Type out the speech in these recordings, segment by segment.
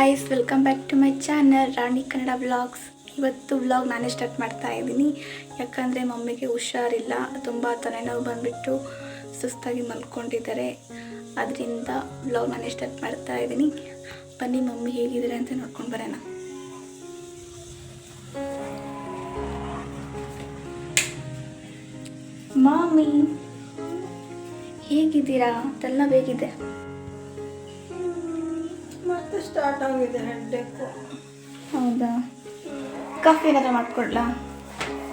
Guys welcome back to my channel Rani Kannada vlogs ಇವತ್ತು vlog ನಾನೇ start ಮಾಡ್ತಾ ಇದ್ದೀನಿ. ಯಾಕಂದರೆ ಮಮ್ಮಿಗೆ ಹುಷಾರಿಲ್ಲ, ತುಂಬ ತಲೆನೋವು ಬಂದುಬಿಟ್ಟು ಸುಸ್ತಾಗಿ ಮಲ್ಕೊಂಡಿದ್ದಾರೆ. ಅದರಿಂದ ವ್ಲಾಗ್ ನಾನೇ ಸ್ಟಾರ್ಟ್ ಮಾಡ್ತಾ ಇದ್ದೀನಿ. ಬನ್ನಿ ಮಮ್ಮಿ ಹೇಗಿದ್ದಾರೆ ಅಂತ ನೋಡ್ಕೊಂಡು ಬರೋಣ. ಮಾಮಿ, ಹೇಗಿದ್ದೀರಾ? ತಲೆನೋವು ಹೇಗಿದೆ? ಮತ್ತೆ ಸ್ಟಾರ್ಟ್ ಆಗಿದೆ ಹೆಡ್ಡೇಕು ಹೌದಾ? ಕಾಫಿ ಏನಾದರೂ ಮಾಡ್ಕೊಡ್ಲಾ?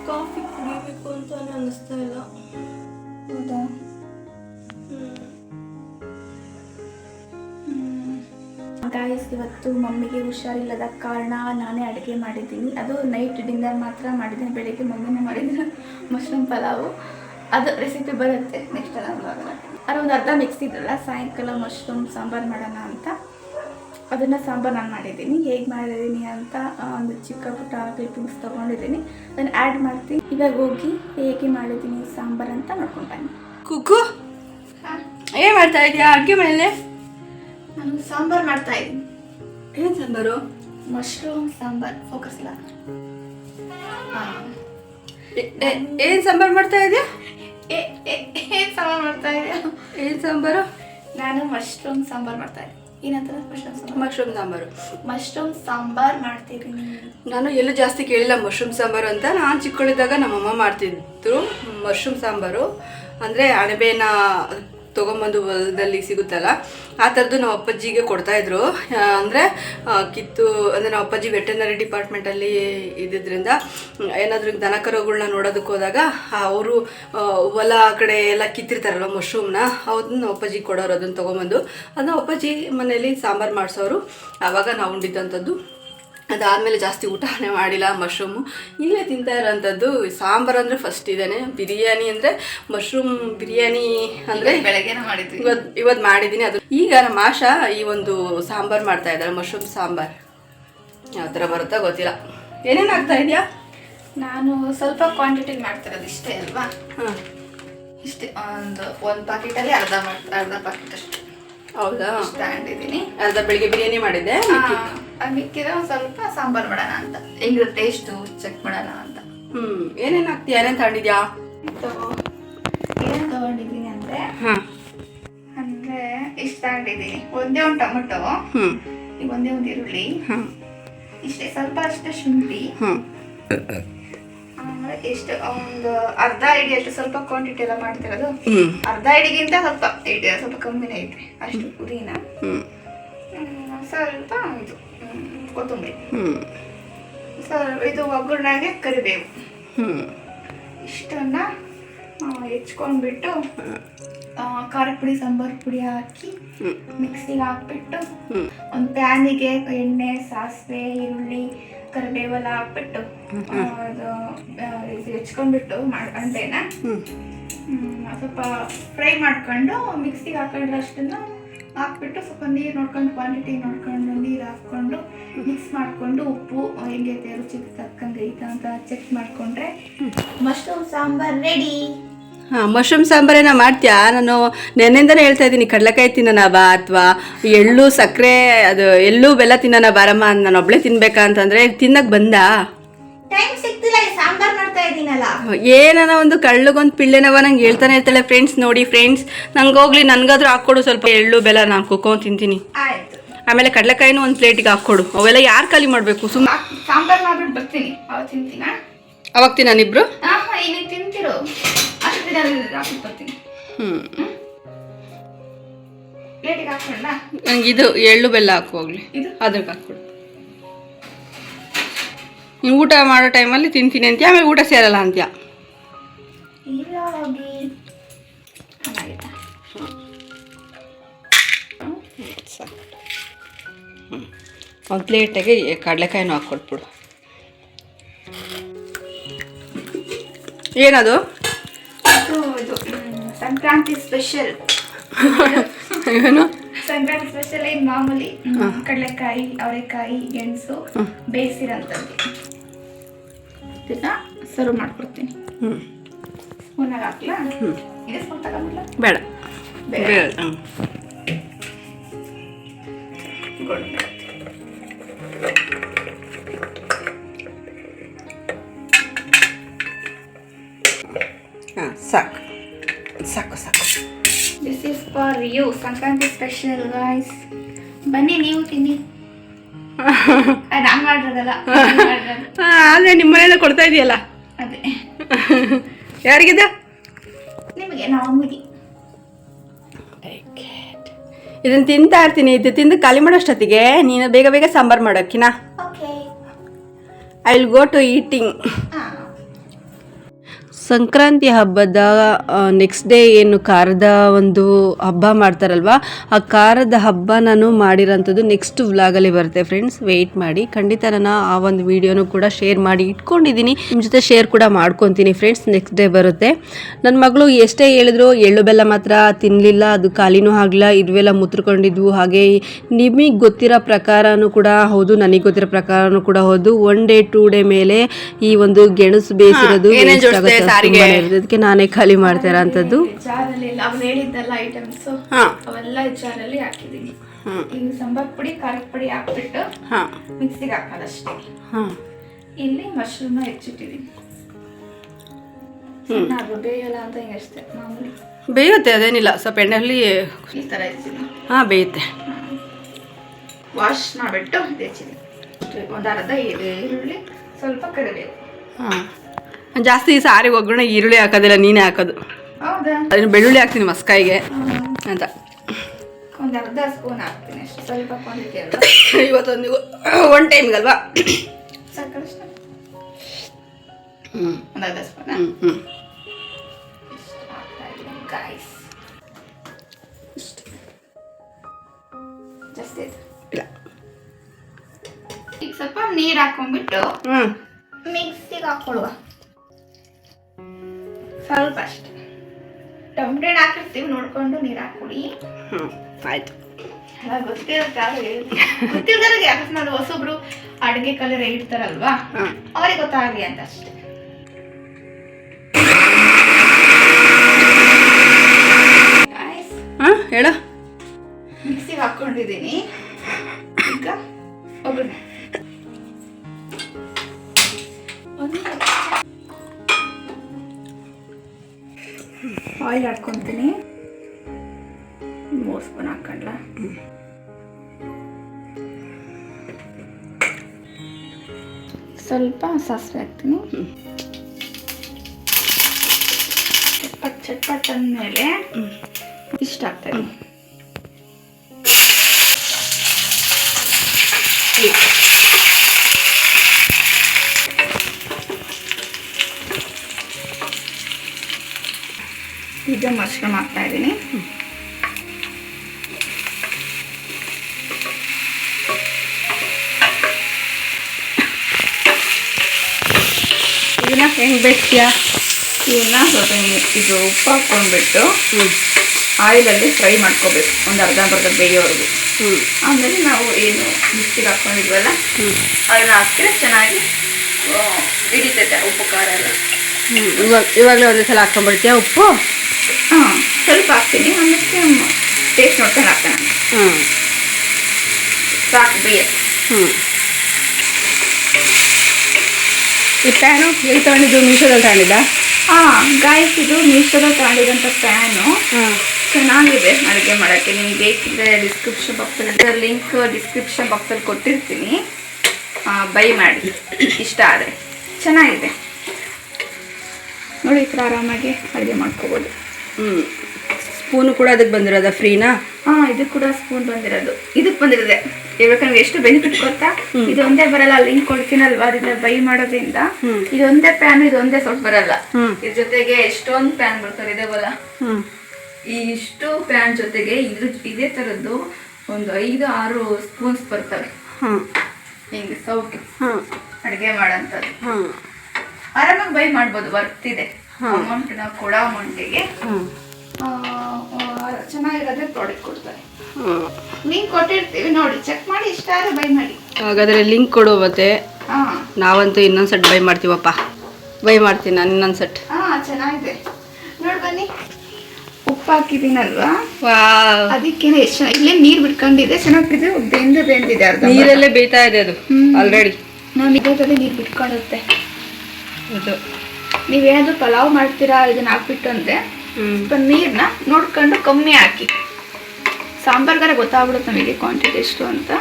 ಕಾಫಿ ಕುಡಿಬೇಕು ಅಂತಾನೆ ಅನ್ನಿಸ್ತಾ ಇಲ್ಲ. ಹೌದಾ? ಗಾಯಸ್ ಇವತ್ತು ಮಮ್ಮಿಗೆ ಹುಷಾರಿಲ್ಲದ ಕಾರಣ ನಾನೇ ಅಡುಗೆ ಮಾಡಿದ್ದೀನಿ. ಅದು ನೈಟ್ ಡಿನ್ನರ್ ಮಾತ್ರ ಮಾಡಿದ್ದೀನಿ. ಬೆಳಿಗ್ಗೆ ಮಮ್ಮಿನೇ ಮಾಡಿದ್ದೀನಿ. ಮಶ್ರೂಮ್ ಪಲಾವು. ಅದು ರೆಸಿಪಿ ಬರುತ್ತೆ. ನೆಕ್ಸ್ಟ್ ಅಲ್ಲ ಅದೊಂದು ಒಂದು ಅರ್ಧ ಮಿಕ್ಸ್ ಇದ್ರಲ್ಲ ಸಾಯಂಕಾಲ ಮಶ್ರೂಮ್ ಸಾಂಬಾರು ಮಾಡೋಣ ಅಂತ. ಅದನ್ನು ಸಾಂಬಾರು ನಾನು ಮಾಡಿದ್ದೀನಿ. ಹೇಗೆ ಮಾಡಿದ್ದೀನಿ ಅಂತ ಒಂದು ಚಿಕ್ಕ ಪುಟ್ಟ ಕ್ಲಿಪ್ಪಿಂಗ್ಸ್ ತೊಗೊಂಡಿದ್ದೀನಿ. ನಾನು ಆ್ಯಡ್ ಮಾಡ್ತೀನಿ. ಇವಾಗ ಹೋಗಿ ಹೇಗೆ ಮಾಡಿದ್ದೀನಿ ಸಾಂಬಾರು ಅಂತ ನೋಡ್ಕೊಂಡು ಬನ್ನಿ. ಕುಕ್ಕು! ಏನ್ ಮಾಡ್ತಾ ಇದೀಯಾ? ಅಡ್ಗೆ ಮನೇಲೆ ನಾನು ಸಾಂಬಾರು ಮಾಡ್ತಾ ಇದ್ದೀನಿ. ಏನ್ ಸಾಂಬಾರು? ಮಶ್ರೂಮ್ ಸಾಂಬಾರ್ ಫೋಕಸ್ ಇಲ್ಲ ಏನು ಸಾಂಬಾರು ಮಾಡ್ತಾ ಏ ಏನು ಸಾಂಬಾರು ಮಾಡ್ತಾ ಇದೆಯಾ? ಏನು ಸಾಂಬಾರು? ನಾನು ಮಶ್ರೂಮ್ ಸಾಂಬಾರ್ ಮಾಡ್ತಾ ಇದ್ದೀನಿ. ಏನಂತಾರೆ? Mushroom sambar. Mushroom sambar. Mushroom sambar ಮಾಡ್ತಿದ್ದೀನಿ ನಾನು ಎಲ್ಲೂ ಜಾಸ್ತಿ ಕೇಳಿಲ್ಲ ಮಶ್ರೂಮ್ ಸಾಂಬಾರು ಅಂತ. ನಾನು ಚಿಕ್ಕಳಿದ್ದಾಗ ನಮ್ಮಮ್ಮ ಮಾಡ್ತಿದ್ರು ಮಶ್ರೂಮ್ ಸಾಂಬಾರು. ಅಂದರೆ ಅಣಬೆನ ತೊಗೊಂಬಂದು ಹೊಲದಲ್ಲಿ ಸಿಗುತ್ತಲ್ಲ, ಆ ಥರದ್ದು ನಮ್ಮ ಅಪ್ಪಾಜಿಗೆ ಕೊಡ್ತಾಯಿದ್ರು ಅಂದರೆ ಕಿತ್ತು, ಅಂದರೆ ನಮ್ಮ ಅಪ್ಪಾಜಿ ವೆಟರ್ನರಿ ಡಿಪಾರ್ಟ್ಮೆಂಟಲ್ಲಿ ಇದ್ದಿದ್ದರಿಂದ ಏನಾದರೂ ದನ ಕರುಗಳನ್ನ ನೋಡೋದಕ್ಕೆ ಹೋದಾಗ ಅವರು ಹೊಲ ಕಡೆ ಎಲ್ಲ ಕಿತ್ತಿರ್ತಾರಲ್ಲ ಮಶ್ರೂಮ್ನ ಅದನ್ನ ನಮ್ಮ ಅಪ್ಪಾಜಿ ಕೊಡೋರು ಅದನ್ನು ತೊಗೊಂಬಂದು, ಅದನ್ನ ಅಪ್ಪಾಜಿ ಮನೇಲಿ ಸಾಂಬಾರು ಮಾಡಿಸೋರು. ಆವಾಗ ನಾವು ಉಂಡಿದ್ದಂಥದ್ದು ಅದಾದಮೇಲೆ ಜಾಸ್ತಿ ಊಟನೇ ಮಾಡಿಲ್ಲ ಮಶ್ರೂಮು ಇಲ್ಲೇ ತಿಂತಾ ಇರೋಂಥದ್ದು ಸಾಂಬಾರು ಅಂದರೆ ಫಸ್ಟ್ ಇದ್ದಾನೆ ಬಿರಿಯಾನಿ ಅಂದರೆ ಮಶ್ರೂಮ್ ಬಿರಿಯಾನಿ ಅಂದರೆ ಬೆಳಗ್ಗೆನೇ ಮಾಡಿದ್ವಿ. ಇವತ್ತು ಇವತ್ತು ಮಾಡಿದ್ದೀನಿ ಅದು ಈಗ ನಮ್ಮ ಆಶಾ ಈ ಒಂದು ಸಾಂಬಾರು ಮಾಡ್ತಾ ಇದ್ದಾರೆ ಮಶ್ರೂಮ್ ಸಾಂಬಾರು. ಯಾವ ಥರ ಬರುತ್ತಾ ಗೊತ್ತಿಲ್ಲ. ಏನೇನು ಆಗ್ತಾ ಇದೆಯಾ? ನಾನು ಸ್ವಲ್ಪ ಕ್ವಾಂಟಿಟಿಗೆ ಮಾಡ್ತಿರೋದು ಇಷ್ಟೇ ಅಲ್ವಾ? ಹಾಂ. ಇಷ್ಟೇ ಒಂದು ಒಂದು ಪಾಕೆಟಲ್ಲಿ ಅರ್ಧ ಅರ್ಧ ಪಾಕೆಟ್ ಅಷ್ಟು. ಹೌದಾ? ಅರ್ಧ ಬೆಳಿಗ್ಗೆ ಬಿರಿಯಾನಿ ಮಾಡಿದ್ದೆ ಮಿಕ್ಕಿದ್ರೆ ಒಂದು ಸ್ವಲ್ಪ ಸಾಂಬಾರ್ ಮಾಡೋಣ ಅಂತ. ಹೆಂಗಿರೋ ಟೇಸ್ಟು ಚೆಕ್ ಮಾಡೋಣ ಅಂತ. ಹ್ಮ್ ಏನೇನು ಹಾಕ್ತೀಯ ಏನೇನು ತಗೊಂಡಿದ್ಯಾ? ಏನು ತಗೊಂಡಿದ್ದೀನಿ ಅಂದರೆ ಹಾಂ. ಅಂದರೆ ಇಷ್ಟು ತಗೊಂಡಿದ್ದೀನಿ. ಒಂದೇ ಒಂದು ಟೊಮೊಟೊ ಈಗ ಒಂದೇ ಒಂದು ಈರುಳ್ಳಿ ಹಾಂ. ಇಷ್ಟೇ ಸ್ವಲ್ಪ ಅಷ್ಟೇ ಶುಂಠಿ ಆಮೇಲೆ ಎಷ್ಟು ಒಂದು ಅರ್ಧ ಇಡಿ ಅಷ್ಟು ಸ್ವಲ್ಪ ಕ್ವಾಂಟಿಟಿ ಎಲ್ಲ ಮಾಡ್ತಿರೋದು ಅರ್ಧ ಇಡಿಗಿಂತ ಸ್ವಲ್ಪ ಸ್ವಲ್ಪ ಕಮ್ಮಿನೇ ಐತೆ. ಅಷ್ಟು ಪುದೀನ. ಸ್ವಲ್ಪ ಇದು ಕೊತ್ತಂಬರಿ. ಹ್ಞೂ ಇದು ಒಗ್ಗರಣೆಗೆ ಕರಿಬೇವು. ಹ್ಞೂ ಇಷ್ಟನ್ನ ಹೆಚ್ಕೊಂಡ್ಬಿಟ್ಟು ಖಾರ ಪುಡಿ ಸಾಂಬಾರು ಪುಡಿ ಹಾಕಿ ಮಿಕ್ಸಿಗೆ ಹಾಕ್ಬಿಟ್ಟು ಒಂದು ಪ್ಯಾನಿಗೆ ಎಣ್ಣೆ ಸಾಸಿವೆ ಈರುಳ್ಳಿ ಕರಿಬೇವೆಲ್ಲ ಹಾಕ್ಬಿಟ್ಟು ಅದು ಇದು ಹೆಚ್ಕೊಂಡ್ಬಿಟ್ಟು ಮಾಡ್ಕೊಂಡೇನ ಹ್ಮ್, ಸ್ವಲ್ಪ ಫ್ರೈ ಮಾಡ್ಕೊಂಡು ಮಿಕ್ಸಿಗೆ ಹಾಕೊಂಡ್ರೆ ಅಷ್ಟನ್ನು ಹಾಕ್ಬಿಟ್ಟು ಸ್ವಲ್ಪ ನೀರು ನೋಡ್ಕೊಂಡು ಕ್ವಾಂಟಿಟಿ ನೋಡ್ಕೊಂಡು ನೀರು ಹಾಕ್ಕೊಂಡು ಮಿಕ್ಸ್ ಮಾಡಿಕೊಂಡು ಉಪ್ಪು ಹೆಂಗೈತೆ ರುಚಿಗೆ ತಕ್ಕಂಗೆ ಐತ ಅಂತ ಚೆಕ್ ಮಾಡಿಕೊಂಡ್ರೆ ಮಶ್ರೂಮ್ ಸಾಂಬಾರ್ ರೆಡಿ ಹಾಂ ಮಶ್ರೂಮ್ ಸಾಂಬಾರೇನ ಮಾಡ್ತೀಯಾ? ನಾನು ನೆನ್ನೆಯಿಂದನೇ ಹೇಳ್ತಾ ಇದ್ದೀನಿ ಕಡಲೆಕಾಯಿ ತಿನ್ನೋಣ ಬಾ ಅಥವಾ ಎಳ್ಳು ಸಕ್ಕರೆ ಅದು ಎಳ್ಳು ಬೆಲ್ಲ ತಿನ್ನೋಣ ಬಾರಮ್ಮ ನಾನು ಒಬ್ಳೆ ತಿನ್ಬೇಕಾ ಅಂತಂದ್ರೆ ತಿನ್ನಕ್ಕೆ ಬಂದ? ಟೈಮ್ ಸಿಕ್ತಿಲ್ಲ ಈ ಸಾಂಬಾರ್ ಮಾಡ್ತಾ ಏನನ ಒಂದು ಕಳ್ಳಗೊಂದು ಪಿಳ್ಳೆನವ ನಂಗೆ ಹೇಳ್ತಾನೆ ಇರ್ತಾಳೆ ಫ್ರೆಂಡ್ಸ್ ನೋಡಿ ಫ್ರೆಂಡ್ಸ್ ನಂಗೆ ಹೋಗ್ಲಿ ನನಗಾದ್ರೂ ಹಾಕ್ಕೊಡು ಸ್ವಲ್ಪ ಎಳ್ಳು ಬೆಲ್ಲ ನಾನು ಕುಕ್ಕೊಂಡು ತಿಂತೀನಿ. ಆಯ್ತು. ಆಮೇಲೆ ಕಡಲೆಕಾಯಿನೂ ಒಂದು ಪ್ಲೇಟಿಗೆ ಹಾಕ್ಕೊಡು. ಅವೆಲ್ಲ ಯಾರು ಖಾಲಿ ಮಾಡಬೇಕು? ಸುಮ್ಮನೆ ಸಾಂಬಾರ್ ಮಾಡ್ಬಿಟ್ಟು ಬರ್ತೀನಿ. ಅವಾಗ ತಿಂತೀನಾ? ಅವಾಗ ತಿನ್ನಿಬ್ರು ತಿಂತಿರು. ಅಷ್ಟು ಬರ್ತೀನಿ. ಹ್ಞೂ ನಂಗೆ ಇದು ಎಳ್ಳು ಬೆಲ್ಲ ಹಾಕುವಾಗ್ಲಿ ಇದು? ಅದ್ರಿಗೆ ಹಾಕ್ಕೊಡು. ನೀನು ಊಟ ಮಾಡೋ ಟೈಮಲ್ಲಿ ತಿಂತೀನಿ ಅಂತ ಆಮೇಲೆ ಊಟ ಸೇರಲ್ಲ ಅಂತೀಯ? ಒಂದು ಪ್ಲೇಟಿಗೆ ಕಡಲೆಕಾಯಿನೂ ಹಾಕ್ಕೊಟ್ಬಿಡು. ಏನದು? ಸಂಕ್ರಾಂತಿ ಸ್ಪೆಷಲ್. ಏನು? ಸಂಕ್ರಾಂತಿ ಸ್ಪೆಷಲ್ ಏನು ಮಾಮೂಲಿ ಕಡಲೆಕಾಯಿ ಅವರೆಕಾಯಿ ಗೆಣಸು ಬೇಯಿಸಿರೋಂಥದ್ದು ಇದನ್ನ ಸರ್ವ್ ಮಾಡ್ಕೊಡ್ತೀನಿ. ಹ್ಞೂ ಹಾಕ್ಲಾ? ಹ್ಞೂ ಬೇಡ. ಬೇಡ. ಹ್ಞೂ ಹಾಂ ಸಾಕು. ಸಾಕು ಸಾಕು. This is for you Sankranti special guys ಬನ್ನಿ ನೀವು ತಿನ್ನಿ. ಆದರೆ ನಿಮ್ಮ ಮನೆಯಲ್ಲ ಕೊಡ್ತಾ ಇದೆಯಲ್ಲ? ಅದೇ. ಯಾರಿಗಿದ? ಇದನ್ನ ತಿಂತಾ ಇರ್ತೀನಿ. ಇದು ತಿಂದು ಖಾಲಿ ಮಾಡೋಷ್ಟೊತ್ತಿಗೆ ನೀನು ಬೇಗ ಬೇಗ sambar ಮಾಡೋಕ್ಕಿನಾ I will go to eating Sankranti ಹಬ್ಬದ ನೆಕ್ಸ್ಟ್ ಡೇ ಏನು ಖಾರದ ಒಂದು ಹಬ್ಬ ಮಾಡ್ತಾರಲ್ವ ಆ ಖಾರದ ಹಬ್ಬ ನಾನು ಮಾಡಿರೋಂಥದ್ದು ನೆಕ್ಸ್ಟ್ ವ್ಲಾಗಲ್ಲಿ ಬರುತ್ತೆ ಫ್ರೆಂಡ್ಸ್ ವೆಯ್ಟ್ ಮಾಡಿ. ಖಂಡಿತ ನಾನು ಆ ಒಂದು ವಿಡಿಯೋನು ಕೂಡ ಶೇರ್ ಮಾಡಿ ಇಟ್ಕೊಂಡಿದ್ದೀನಿ. ನಿಮ್ಮ ಜೊತೆ ಶೇರ್ ಕೂಡ ಮಾಡ್ಕೊತೀನಿ ಫ್ರೆಂಡ್ಸ್ ನೆಕ್ಸ್ಟ್ ಡೇ ಬರುತ್ತೆ. ನನ್ನ ಮಗಳು ಎಷ್ಟೇ ಹೇಳಿದ್ರು ಎಳ್ಳು ಬೆಲ್ಲ ಮಾತ್ರ ತಿನ್ನಲಿಲ್ಲ ಅದು ಖಾಲಿನೂ ಆಗಲಿಲ್ಲ ಇದುವೆಲ್ಲ ಮುತ್ಕೊಂಡಿದ್ವು ಹಾಗೆ ನಿಮಗೆ ಗೊತ್ತಿರೋ ಪ್ರಕಾರನೂ ಕೂಡ ಹೌದು ನನಗೆ ಗೊತ್ತಿರೋ ಪ್ರಕಾರನೂ ಕೂಡ ಹೌದು. ಒನ್ ಡೇ ಟೂ ಡೇ ಮೇಲೆ ಈ ಒಂದು ಗೆಣಸು ಬೇಯಿಸಿರೋದು ಅದಕ್ಕೆ ನಾನೇ ಖಾಲಿ ಮಾಡ್ತಾ ಇರೋಂಥದ್ದು ಜಾರಲ್ಲಿ ಇಲ್ಲ. ಅವ್ನು ಹೇಳಿದ್ದಲ್ಲ ಐಟಮ್ಸ್ ಹಾಂ. ಅವೆಲ್ಲ ಜಾರಲ್ಲಿ ಹಾಕಿದೀನಿ ಹ್ಮ್. ಈಗ ಸಾಂಬಾರ್ ಪುಡಿ ಖಾರದ ಪುಡಿ ಹಾಕ್ಬಿಟ್ಟು ಹಾಂ. ಮಿಕ್ಸಿಗೆ ಹಾಕೋದಷ್ಟೇ ಹಾಂ. ಇಲ್ಲಿ ಮಶ್ರೂಮ್ನ ಹೆಚ್ಚಿಟ್ಟಿದ್ದೀನಿ ಅದು ಬೇಯಲ್ಲ ಅಂತ ಹಿಂಗೆ ಅಷ್ಟೇ ಮಾಮೂಲಿ. ಬೇಯುತ್ತೆ ಅದೇನಿಲ್ಲ. ಸ್ವಲ್ಪ ಎಣ್ಣೆಯಲ್ಲಿ ಈ ಥರ ಹೆಚ್ಚಿದ್ದೀನಿ. ಹಾಂ ಬೇಯುತ್ತೆ. ವಾಶ್ ಮಾಡಿಬಿಟ್ಟು ಹೆಚ್ಚಿದ್ದೀನಿ. ಒಂದು ಅರ್ಧ ಈರು- ಈರುಳ್ಳಿ ಸ್ವಲ್ಪ ಕರಿಬೇವು. ಹಾಂ. ಜಾಸ್ತಿ ಸಾರಿ ಸಾರಿಗೆ ಒಗ್ಗರಣೆ ಈರುಳ್ಳಿ ಹಾಕೋದಿಲ್ಲ ನೀನೇ ಹಾಕೋದು. ಅದನ್ನು ಬೆಳ್ಳುಳ್ಳಿ ಹಾಕ್ತೀನಿ ಮಸ್ಕಾಯಿಗೆ ಅಂತ. ಒಂದು ಅರ್ಧ ಸ್ಪೂನ್ ಹಾಕ್ತೀನಿ ಅಷ್ಟೇ ಸ್ವಲ್ಪ ಇವತ್ತೊಂದು ಒನ್ ಟೈಮ್ಗಲ್ವಾ ಇಲ್ಲ. ಈಗ ಸ್ವಲ್ಪ ನೀರು ಹಾಕೊಂಡ್ಬಿಟ್ಟು ಮಿಕ್ಸಿಗೆ ಹಾಕೊಳ್ಳುವ ಸ್ವಲ್ಪ ಅಷ್ಟೆ ಟೊಮ್ಟೆ ಹಾಕಿರ್ತೀವಿ ನೋಡ್ಕೊಂಡು ನೀರು ಹಾಕೊಳ್ಳಿ ಹ್ಞೂ ಆಯ್ತು. ಗೊತ್ತಿಲ್ದಾರಿಗೆ ಅಕಸ್ಮಾತ್ ಹೊಸೊಬ್ರು ಅಡುಗೆ ಕಲರ್ ಇಡ್ತಾರಲ್ವಾ? ಅವ್ರಿಗೆ ಗೊತ್ತಾಗಲಿ ಅಂತ ಅಷ್ಟೆ ಹೇಳು. ಮಿಕ್ಸಿಗೆ ಹಾಕೊಂಡಿದ್ದೀನಿ ಆಯಿಲ್ ಹಾಕ್ಕೊತೀನಿ ಮೂರು ಸ್ಪೂನ್ ಹಾಕೊಂಡ್ಲ ಸ್ವಲ್ಪ ಸಾಸಿವೆ ಹಾಕ್ತೀನಿ. ಚಟ್ಪಟ್ ಚಟ್ಪಟ್ ಅಂದಮೇಲೆ ಇಷ್ಟ ಹಾಕ್ತೀನಿ ಈಗ ಮಶ್ರೂಮ್ ಹಾಕ್ತಾ ಇದ್ದೀನಿ. ಇದನ್ನ ಹೆಂಗೆ ಬೇಯಿಸ್ತೀಯಾ ಇದನ್ನ ಸ್ವಲ್ಪ ಇದು ಉಪ್ಪು ಹಾಕ್ಕೊಂಡ್ಬಿಟ್ಟು ಆಯಿಲಲ್ಲಿ ಫ್ರೈ ಮಾಡ್ಕೋಬೇಕು ಒಂದು ಅರ್ಧ ಬರ್ಧ ಬೇಯೋವರೆಗೂ. ಆಮೇಲೆ ನಾವು ಏನು ಮಿಕ್ಸಿಗೆ ಹಾಕ್ಕೊಂಡಿದ್ವಲ್ಲ ಅದನ್ನ ಹಾಕಿದ್ರೆ ಚೆನ್ನಾಗಿ ಹಿಡಿತೈತೆ ಉಪ್ಪು ಖಾರ ಎಲ್ಲ. ಇವಾಗ ಇವಾಗಲೇ ಒಂದೇ ಸಲ ಹಾಕ್ಕೊಂಡ್ಬಿಡ್ತೀಯಾ ಉಪ್ಪು? ಹಾಂ ಸ್ವಲ್ಪ ಹಾಕ್ತೀನಿ ಆಮೇಲೆ ಟೇಸ್ಟ್ ನೋಡ್ಕೊಂಡು ಹಾಕೋಣ ಹ್ಞೂ ಸಾಕು ಬೇಯ ಹ್ಞೂ ಈ ಪ್ಯಾನು ಎಲ್ಲಿ ತಗೊಂಡಿದ್ದು? ಮೀಶೋದಲ್ಲಿ ತಗೊಂಡಿದ್ದ? ಹಾಂ ಗಾಯಸ್ ಇದು ಮೀಶೋದಲ್ಲಿ ತಗೊಂಡಿದ್ದಂಥ ಪ್ಯಾನು ಹಾಂ ಚೆನ್ನಾಗಿದೆ. ಅಡುಗೆ ಮಾಡೋಕ್ಕೆ ನಿಮ್ಗೆ ಬೇಕಿದ್ರೆ ಡಿಸ್ಕ್ರಿಪ್ಷನ್ ಬಾಕ್ಸಲ್ಲಿ ಲಿಂಕ್ ಡಿಸ್ಕ್ರಿಪ್ಷನ್ ಬಾಕ್ಸಲ್ಲಿ ಕೊಟ್ಟಿರ್ತೀನಿ. ಬೈ ಮಾಡಿ. ಇಷ್ಟ ಆದರೆ. ಚೆನ್ನಾಗಿದೆ. ನೋಡಿ ಈ ಥರ ಆರಾಮಾಗಿ ಅಡುಗೆ ಮಾಡ್ಕೋಬೋದು. ಹ್ಞೂ ಸ್ಪೂನು ಕೂಡ ಅದಕ್ಕೆ ಬಂದಿರೋದ ಫ್ರೀನಾ? ಹಾಂ ಇದು ಕೂಡ ಸ್ಪೂನ್ ಬಂದಿರೋದು. ಇದಕ್ಕೆ ಬಂದಿರೋದೆ. ಹೇಳ್ಬೇಕಂದ್ರೆ ಎಷ್ಟು ಬೆನಿಫಿಟ್ ಗೊತ್ತಾ? ಇದೊಂದೇ ಬರಲ್ಲ ಲಿಂಕ್ ಕೊಡ್ತೀನಲ್ವಾ ಅದನ್ನ ಬೈ ಮಾಡೋದ್ರಿಂದ. ಇದೊಂದೇ ಪ್ಯಾನ್ ಇದೊಂದೇ ಸ್ವಲ್ಪ ಬರಲ್ಲ. ಇದ್ರ ಜೊತೆಗೆ ಎಷ್ಟೊಂದು ಪ್ಯಾನ್ ಬರ್ತಾರೆ ಇದೆ ಬಲ್ಲ ಹ್ಞೂ ಈ ಇಷ್ಟು ಪ್ಯಾನ್ ಜೊತೆಗೆ ಇದ್ರ ಇದೇ ತರದ್ದು ಒಂದು ಐದು ಆರು ಸ್ಪೂನ್ಸ್ ಬರ್ತವೆ. ಹಿಂಗೆ ಸೌಕೆ. ಅಡುಗೆ ಮಾಡೋಂಥದ್ದು. ಹ್ಞೂ ಆರಾಮಾಗಿ ಬೈ ಮಾಡ್ಬೋದು ಬರ್ತಿದೆ. ಅಮೌಂಟ್ ನಾವು ಕೊಡೋ ಅಮೌಂಟಿಗೆ ಚೆನ್ನಾಗಿರೋದ್ರೆ ಚೆನ್ನಾಗಿರೋದೇ ಪ್ರಾಡಕ್ಟ್ ಕೊಡ್ತಾರೆ. ಲಿಂಕ್ ಕೊಟ್ಟಿರ್ತೀವಿ ನೋಡಿ ಚೆಕ್ ಮಾಡಿ ಇಷ್ಟ ಆದರೆ ಬೈ ಮಾಡಿ. ಹಾಗಾದ್ರೆ ಲಿಂಕ್ ಕೊಡು ಮತ್ತೆ. ನಾವಂತೂ ಇನ್ನೊಂದು ಸೆಟ್ ಬೈ ಮಾಡ್ತೀವಪ್ಪ. ಬೈ ಮಾಡ್ತೀನಿ ನಾನು ಇನ್ನೊಂದು ಸೆಟ್ ಹಾಂ ಚೆನ್ನಾಗಿದೆ. ನೋಡಿ ಬನ್ನಿ. ಉಪ್ಪು ಹಾಕಿದ್ದೀನಲ್ವಾ? ಅದಕ್ಕೇನೆ ಎಷ್ಟು ಇಲ್ಲೇ ನೀರು ಬಿಟ್ಕೊಂಡಿದೆ ಚೆನ್ನಾಗಿದೆ ಬೆಂದು ಬೆಂದಿದೆ ಅರ್ಧ ನೀರಲ್ಲೇ ಬೇಯ್ತಾ ಇದೆ ಅದು. ಆಲ್ರೆಡಿ ನಾನು ನಿಜದಲ್ಲಿ ನೀರು ಬಿಟ್ಕೊಳ್ಳುತ್ತೆ. ಹೌದು ನೀವೇನಾದ್ರು ಪಲಾವ್ ಮಾಡ್ತೀರಾ ಇದನ್ನ ಹಾಕ್ಬಿಟ್ಟು ಅಂದ್ರೆ ನೀರನ್ನ ನೋಡ್ಕೊಂಡು ಕಮ್ಮಿ ಹಾಕಿ. ಸಾಂಬಾರ್ಗಾರ ಗೊತ್ತಾಗ್ಬಿಡುತ್ತೆ ನಮಗೆ ಕ್ವಾಂಟಿಟಿ ಎಷ್ಟು ಅಂತ.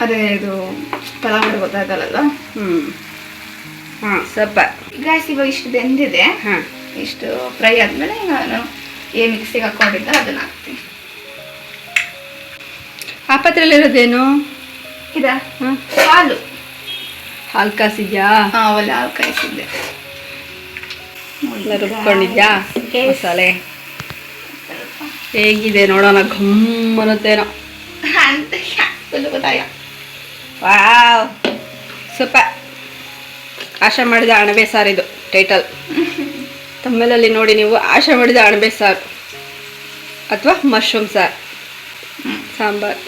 ಅದೇ ಇದು ಪಲಾವ್ ಗೊತ್ತಾಗಲ್ಲ ಹ್ಮ್. ಹಾಂ ಸ್ವಲ್ಪ. ಗ್ಯಾಸ್ ಇವಾಗ ಇಷ್ಟು ಬೆಂದಿದೆ. ಹಾಂ. ಇಷ್ಟು ಫ್ರೈ ಆದಮೇಲೆ ನಾನು ಏನು ಮಿಕ್ಸಿಗೆ ಹಾಕೊಂಡಿದ್ದ ಅದನ್ನ ಹಾಕ್ತೀನಿ. ಆ ಪಾತ್ರೆಯಲ್ಲಿರೋದೇನು ಇದ ಹಾಲು. ಹಾಲು ಕಾಸಿದ್ಯಾ? ಹಾಂ ಅವಲ್ಲ ಹಾಲು ಕಾಯಿಸಿದ್ದೆ. ಎಲ್ಲ ರುಬ್ಕೊಂಡಿದ್ಯಾ ಮಸಾಲೆ. ಹೇಗಿದೆ ನೋಡೋಣ, ಘಮ್ ಅನ್ನತ್ತೇನೋ. ಅಂತ ಫುಲ್ ಗೊತ್ತಾಯ ವಾವ್ ಸೂಪ ಆಶಾ ಮಾಡಿದ ಅಣಬೆ ಸಾರಿದು ಟೈಟಲ್. ತಮ್ಮಲಲ್ಲಿ ನೋಡಿ ನೀವು, ಆಶಾ ಮಾಡಿದ ಅಣಬೆ ಸಾರು. ಅಥವಾ ಮಶ್ರೂಮ್ ಸಾರು. ಸಾಂಬಾರ್.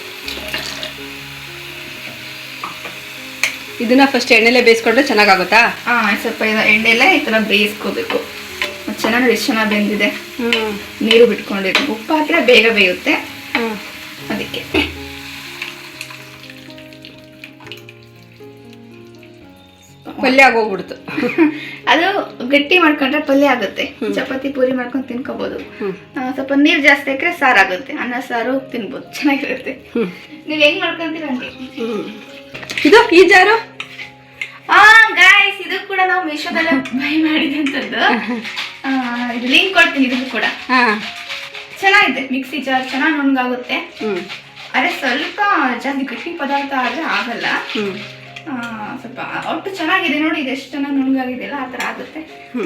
ಇದನ್ನ ಫಸ್ಟ್ ಎಣ್ಣೆಲೆ ಬೇಯಿಸ್ಕೊಂಡ್ರೆ ಚೆನ್ನಾಗಾಗುತ್ತಾ? ಹಾಂ ಸ್ವಲ್ಪ ಇದು ಎಣ್ಣೆಲ್ಲ ಈ ಥರ ಬೇಯಿಸ್ಕೋಬೇಕು. ಚೆನ್ನಾಗಿ ಎಷ್ಟು ಚೆನ್ನಾಗಿ ಬೆಂದಿದೆ. ನೀರು ಬಿಟ್ಕೊಂಡಿದೆ. ಉಪ್ಪು ಹಾಕಿದ್ರೆ ಬೇಗ ಬೇಯುತ್ತೆ. ಅದಕ್ಕೆ. ಪಲ್ಯ ಆಗೋಗ್ಬಿಡ್ತು. ಅದು ಗಟ್ಟಿ ಮಾಡ್ಕೊಂಡ್ರೆ ಪಲ್ಯ ಆಗುತ್ತೆ. ಚಪಾತಿ ಪೂರಿ ಮಾಡ್ಕೊಂಡು ತಿನ್ಕೋಬಹುದು ಸ್ವಲ್ಪ ನೀರು ಜಾಸ್ತಿ ಹಾಕಿದ್ರೆ ಸಾರು ಆಗುತ್ತೆ ಅನ್ನ ಸಾರು ತಿನ್ಬೋದು. ಚೆನ್ನಾಗಿರುತ್ತೆ. ನೀವು ಹೆಂಗ್ ಮಾಡ್ಕೊಂತೀರ ಹಂಗೆ? ಇದು ಈ ಜಾರು? ಗಾಯ್ಸ್ ಇದು ಕೂಡ ನಾವು ಮೀಶೋದಲ್ಲ ಬೈ ಮಾಡಿದಂಥದ್ದು. ಇದು ಲಿಂಕ್ ಕೊಡ್ತೀನಿ ಇದಕ್ಕೂ ಕೂಡ. ಹಾಂ. ಚೆನ್ನಾಗಿದೆ ಮಿಕ್ಸಿ ಜಾರ್ ಚೆನ್ನಾಗಿ ನುಣ್ಣಗಾಗುತ್ತೆ ಅದೇ ಸ್ವಲ್ಪ ಜಾಸ್ತಿ ಗಟ್ಟಿ ಪದಾರ್ಥ ಆದರೆ ಆಗಲ್ಲ. ಸ್ವಲ್ಪ ಒಟ್ಟು ಚೆನ್ನಾಗಿದೆ ನೋಡಿ ಇದು ಎಷ್ಟು ಚೆನ್ನಾಗಿ ನುಣ್ಣಗಾಗಿದೆಯಲ್ಲ ಆ ಥರ ಆಗುತ್ತೆ.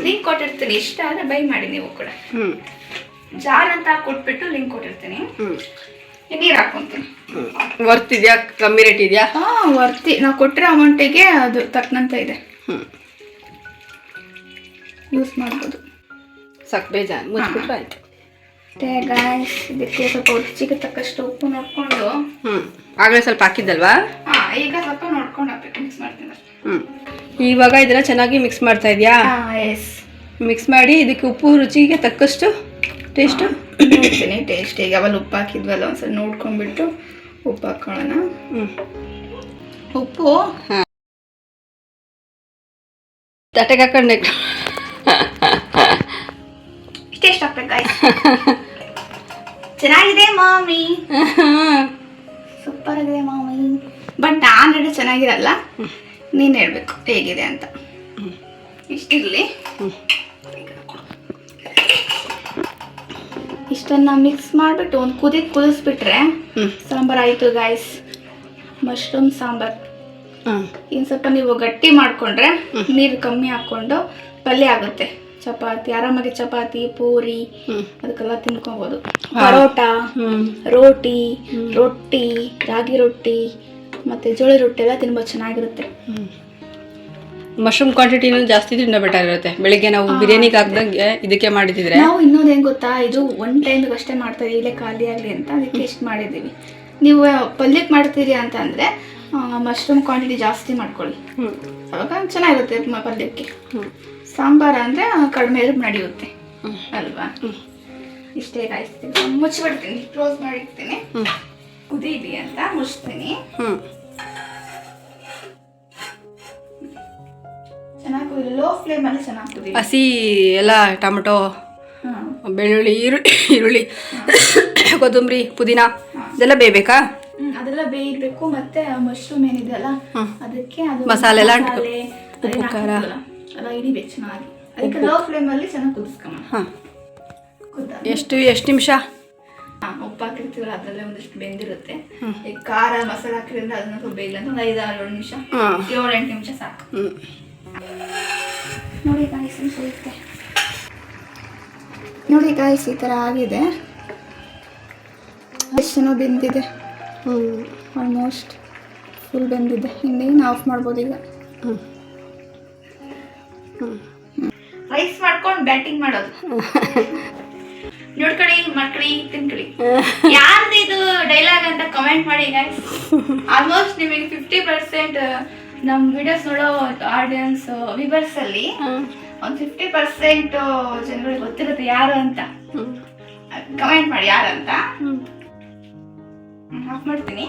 ಲಿಂಕ್ ಕೊಟ್ಟಿರ್ತೀನಿ ಇಷ್ಟ ಆದರೆ ಬೈ ಮಾಡಿ ನೀವು ಕೂಡ. ಜಾರ್ ಅಂತ ಕೊಟ್ಬಿಟ್ಟು ಲಿಂಕ್ ಕೊಟ್ಟಿರ್ತೀನಿ. ನೀರು ಹಾಕೊಂತೀನಿ ವರ್ತ್ ಇದೆಯಾ ಕಮ್ಮಿ ರೇಟ್ ಇದೆಯಾ? ಹಾಂ ವರ್ತಿ. ನಾವು ಕೊಟ್ಟಿರೋ ಅಮೌಂಟಿಗೆ ಅದು ತಕ್ಕನಂತ ಇದೆ. ಹ್ಞೂ ಯೂಸ್ ಮಾಡ್ಬೋದು. ಸಕ್ ಬೇಜಾನ್ ಮುಚ್ಚಿಬಿಟ್ರೆ ಆಯ್ತು. ಮತ್ತೆ ಗಾಯ್ಸ್ ಇದಕ್ಕೆ ಸ್ವಲ್ಪ ರುಚಿಗೆ ತಕ್ಕಷ್ಟು ಉಪ್ಪು ನೋಡಿಕೊಂಡು. ಹ್ಞೂ ಆಗಲೇ ಸ್ವಲ್ಪ ಹಾಕಿದ್ದಲ್ವಾ? ಹಾಂ ಈಗ ಸ್ವಲ್ಪ ನೋಡ್ಕೊಂಡು ಹಾಕ್ಬೇಕು. ಮಿಕ್ಸ್ ಮಾಡ್ತೀನಿ ಹ್ಞೂ ಇವಾಗ ಇದನ್ನ ಚೆನ್ನಾಗಿ ಮಿಕ್ಸ್ ಮಾಡ್ತಾ ಇದೆಯಾ? ಎಸ್ ಮಿಕ್ಸ್ ಮಾಡಿ ಇದಕ್ಕೆ ಉಪ್ಪು ರುಚಿಗೆ ತಕ್ಕಷ್ಟು ಟೇಸ್ಟು ನೋಡ್ತೀನಿ. ಟೇಸ್ಟ್ ಈಗ ಅವಲ್ಲಿ ಉಪ್ಪು ಹಾಕಿದ್ವಲ್ಲ ಒಂದ್ಸಲ ನೋಡ್ಕೊಂಡ್ಬಿಟ್ಟು ಉಪ್ಪು ಹಾಕೊಳ್ಳೋಣ. ಉಪ್ಪು. ತಟ್ಟೆಗೆ ಹಾಕೊಂಡೆ ಹಾಕ್ಬೇಕು ಚೆನ್ನಾಗಿದೆ ಮಾಮಿ. ಸೂಪರ್ ಆಗಿದೆ ಮಾಮಿ. ಬಟ್ ನಾನು ಹೇಳಿ ಚೆನ್ನಾಗಿರಲ್ಲ. ನೀನು ಹೇಳಬೇಕು ಹೇಗಿದೆ ಅಂತ. ಇಷ್ಟಿರಲಿ. ಇಷ್ಟನ್ನ ಮಿಕ್ಸ್ ಮಾಡಿಬಿಟ್ಟು ಒಂದು ಕುದಿ ಕುದಿಸ್ಬಿಟ್ರೆ ಸಾಂಬಾರು ಆಯಿತು ಗಾಯ್ಸ್ ಮಶ್ರೂಮ್ ಸಾಂಬಾರು. ಇನ್ನು ಸ್ವಲ್ಪ ನೀವು ಗಟ್ಟಿ ಮಾಡಿಕೊಂಡ್ರೆ ನೀರು ಕಮ್ಮಿ ಹಾಕ್ಕೊಂಡು ಪಲ್ಯ ಆಗುತ್ತೆ. ಚಪಾತಿ ಆರಾಮಾಗಿ ಚಪಾತಿ ಪೂರಿ ಅದಕ್ಕೆಲ್ಲ ತಿನ್ಕೊಬೋದು. ಪರೋಟ ರೋಟಿ ರೊಟ್ಟಿ ರಾಗಿ ರೊಟ್ಟಿ ಮತ್ತು ಜೋಳ ರೊಟ್ಟಿ ಎಲ್ಲ ತಿನ್ಬೋದು ಚೆನ್ನಾಗಿರುತ್ತೆ. ಮಶ್ರೂಮ್ ಕ್ವಾಂಟಿಟಿನೂ ಜಾಸ್ತಿ ತಿನ್ನೋ ಬೆಟರ್ ಇರುತ್ತೆ. ಬೆಳಿಗ್ಗೆ ನಾವು ಬಿರಿಯಾನಿಗೆ ಹಾಕ್ದಂಗೆ ಇದಕ್ಕೆ ಮಾಡಿದ್ರೆ. ನಾವು ಇನ್ನೊಂದು ಏನು ಗೊತ್ತಾ? ಇದು ಒನ್ ಟೈಮ್ಗೆ ಅಷ್ಟೇ ಮಾಡ್ತಾರೆ ಇಲ್ಲೇ ಖಾಲಿ ಆಗಲಿ ಅಂತ ಅದಕ್ಕೆ ಇಷ್ಟು ಮಾಡಿದ್ದೀವಿ. ನೀವು ಪಲ್ಯಕ್ಕೆ ಮಾಡ್ತೀರಿ ಅಂತ ಅಂದರೆ ಮಶ್ರೂಮ್ ಕ್ವಾಂಟಿಟಿ ಜಾಸ್ತಿ ಮಾಡ್ಕೊಳ್ಳಿ. ಅವಾಗ ಚೆನ್ನಾಗಿರುತ್ತೆ ಪಲ್ಯಕ್ಕೆ. ಸಾಂಬಾರ ಅಂದರೆ ಕಡಿಮೆ ಇದ್ರೆ ನಡೆಯುತ್ತೆ. ಅಲ್ವಾ. ಇಷ್ಟೇ ಕಾಯಿಸ್ತೀನಿ. ಮುಚ್ಚಿಬಿಡ್ತೀನಿ. ಕ್ಲೋಸ್ ಮಾಡಿರ್ತೀನಿ ಕುದೀಲಿ ಅಂತ ಮುಚ್ತೀನಿ. ಫ್ಲೇಮಲ್ಲಿ ಚೆನ್ನಾಗಿ ಕುದಿ ಹಸಿ ಎಲ್ಲ ಟೊಮೆಟೊ ಬೆಳ್ಳುಳ್ಳಿ ಈರುಳ್ಳಿ ಈರುಳ್ಳಿ ಕೊತ್ತಂಬರಿ ಪುದೀನ ಇದೆಲ್ಲ ಬೇಯಬೇಕಾ? ಅದೆಲ್ಲ ಬೇಯಬೇಕು. ಮತ್ತೆ ಮಶ್ರೂಮ್ ಏನಿದೆಯಲ್ಲ. ಅದಕ್ಕೆ ಅದು ಮಸಾಲೆ ಎಲ್ಲ ಉಪ್ಪು, ಖಾರ. ಹಾಕಿದ್ವಲ್ಲ, ಎಲ್ಲ ಹಿಡಿಬೇಕು ಚೆನ್ನಾಗಿ. ಅದಕ್ಕೆ ಲೋ ಫ್ಲೇಮಲ್ಲಿ ಚೆನ್ನಾಗಿ ಕುದಿಸ್ಕೊಂಬ ಹಾಂ. ಎಷ್ಟು ಎಷ್ಟು ನಿಮಿಷ? ಉಪ್ಪು ಹಾಕಿರ್ತೀವಲ್ಲ ಅದರಲ್ಲೇ ಒಂದಿಷ್ಟು ಬೆಂದಿರುತ್ತೆ. ಈಗ ಖಾರ ಮಸಾಲೆ ಹಾಕಿದ್ರಿಂದ ಅದನ್ನ ಸ್ವಲ್ಪ ಬೇಯಿಲ್ಲ ಅಂದ್ರೆ ಒಂದು ಐದು ಆರು ಏಳು ನಿಮಿಷ ಏಳು ಎಂಟು ನಿಮಿಷ ಸಾಕು. ಹ್ಞೂ ನೋಡಿ ಗಾಯ್ಸ್ ಅನ್ಸುತ್ತೆ ನೋಡಿ ಗಾಯ್ಸ್ ಈ ಥರ ಆಗಿದೆ. ಎಷ್ಟು ಬೆಂದಿದೆ. ಹ್ಞೂ ಆಲ್ಮೋಸ್ಟ್ ಫುಲ್ ಬೆಂದಿದೆ. ಇನ್ನೇನು ಆಫ್ ಮಾಡ್ಬೋದು ಈಗ ರೈಸ್ ಮಾಡ್ಕೊಂಡು ಬ್ಯಾಟಿಂಗ್ ಮಾಡೋದು. ನೋಡ್ಕೊಳ್ಳಿ ಮಕ್ಕಳಿ ತಿನ್ಕೊಳ್ಳಿ ಯಾರ್ದು ಇದು ಡೈಲಾಗ್ ಅಂತ ಕಮೆಂಟ್ ಮಾಡಿ ಗೈಸ್ ಆಲ್ಮೋಸ್ಟ್ ನಿಮಗೆ ಫಿಫ್ಟಿ ಪರ್ಸೆಂಟ್ ನಮ್ಮ ವಿಡಿಯೋಸ್ ನೋಡೋ ಆಡಿಯನ್ಸ್ ವಿವರ್ಸ್ ಅಲ್ಲಿ ಒಂದ್ ಫಿಫ್ಟಿ ಪರ್ಸೆಂಟ್ ಜನರಿಗೆ ಗೊತ್ತಿರುತ್ತೆ ಯಾರು ಅಂತ. ಕಮೆಂಟ್ ಮಾಡಿ ಯಾರು ಅಂತ. ಹ್ಞೂ ಆಫ್ ಮಾಡ್ತೀನಿ.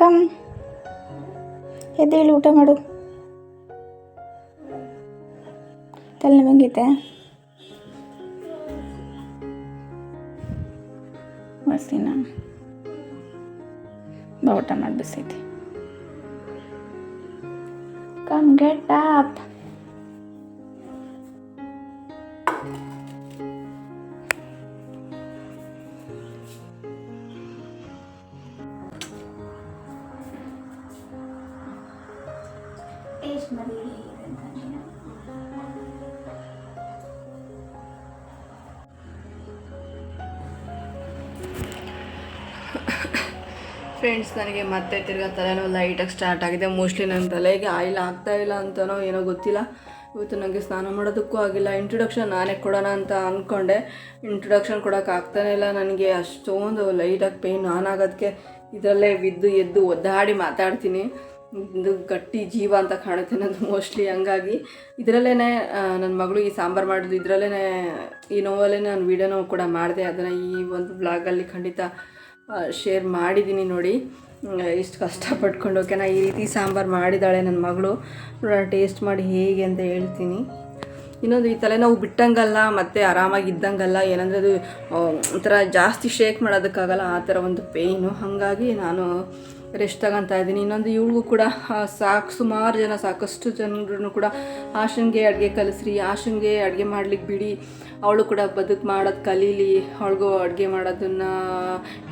ಕಮ್. ಎದ್ದೇಳಿ ಊಟ ಮಾಡು. ತಲೆ ಬಂಗೈತೆ ಬಸ್ಸಿನ ಬಾ ಊಟ ಮಾಡಿ ಬಿಸೈತಿ ಕಮ್ ಗೆಟ್ ಅಪ್ ಫ್ರೆಂಡ್ಸ್ ನನಗೆ ಮತ್ತೆ ತಿರ್ಗಾ ತಲೆನೋವು ಲೈಟಾಗಿ ಸ್ಟಾರ್ಟ್ ಆಗಿದೆ. ಮೋಸ್ಟ್ಲಿ ನನ್ನ ತಲೆಗೆ ಆಯಿಲ್ ಆಗ್ತಾ ಇಲ್ಲ ಅಂತನೋ ಏನೋ ಗೊತ್ತಿಲ್ಲ. ಇವತ್ತು ನನಗೆ ಸ್ನಾನ ಮಾಡೋದಕ್ಕೂ ಆಗಿಲ್ಲ. ಇಂಟ್ರೊಡಕ್ಷನ್ ನಾನೇ ಕೊಡೋಣ ಅಂತ ಅಂದ್ಕೊಂಡೆ ಇಂಟ್ರೊಡಕ್ಷನ್ ಕೊಡೋಕೆ ಆಗ್ತಾನೆ ಇಲ್ಲ. ನನಗೆ ಅಷ್ಟೊಂದು ಲೈಟಾಗಿ ಪೇಯ್ನ್ ಆಗೋದಕ್ಕೆ ಇದರಲ್ಲೇ ಬಿದ್ದು ಎದ್ದು ಒದ್ದಾಡಿ ಮಾತಾಡ್ತೀನಿ. ಇದು ಗಟ್ಟಿ ಜೀವ ಅಂತ ಕಾಣುತ್ತೆ ನಂದು ಮೋಸ್ಟ್ಲಿ ಹಂಗಾಗಿ. ಇದರಲ್ಲೇ ನನ್ನ ಮಗಳು ಈ ಸಾಂಬಾರು ಮಾಡೋದು ಇದರಲ್ಲೇ ಈ ನೋವಲ್ಲೇ ನಾನು ವೀಡಿಯೋನೂ ಕೂಡ ಮಾಡಿದೆ. ಅದನ್ನು ಈ ಒಂದು ಬ್ಲಾಗಲ್ಲಿ ಖಂಡಿತ ಶೇರ್ ಮಾಡಿದ್ದೀನಿ ನೋಡಿ. ಇಷ್ಟು ಕಷ್ಟಪಟ್ಕೊಂಡು ಓಕೆನಾ? ಈ ರೀತಿ ಸಾಂಬಾರು ಮಾಡಿದ್ದಾಳೆ ನನ್ನ ಮಗಳು. ನೋಡೋಣ ಟೇಸ್ಟ್ ಮಾಡಿ ಹೇಗೆ ಅಂತ ಹೇಳ್ತೀನಿ. ಇನ್ನೊಂದು, ಈ ತಲೆನೋವು ಬಿಟ್ಟಂಗಲ್ಲ, ಮತ್ತು ಆರಾಮಾಗಿ ಇದ್ದಂಗಲ್ಲ ಏನಂದರೆ ಅದು ಒಂಥರ ಜಾಸ್ತಿ ಶೇಕ್ ಮಾಡೋದಕ್ಕಾಗಲ್ಲ, ಆ ಥರ ಒಂದು ಪೇಯ್ನು ಹಾಗಾಗಿ ನಾನು ರೆಸ್ಟ್ ತಗೊತಾ ಇದ್ದೀನಿ. ಇನ್ನೊಂದು, ಇವಳಿಗೂ ಕೂಡ ಸಾಕು, ಸುಮಾರು ಜನ, ಸಾಕಷ್ಟು ಜನರು ಕೂಡ ಆಶನ್ಗೆ ಅಡುಗೆ ಕಲಿಸ್ರಿ ಆಶನ್ಗೆ ಅಡುಗೆ ಮಾಡ್ಲಿಕ್ಕೆ ಬಿಡಿ. ಅವಳು ಕೂಡ ಬದುಕು ಮಾಡೋದು ಕಲೀಲಿ, ಅವಳಿಗೂ ಅಡುಗೆ ಮಾಡೋದನ್ನು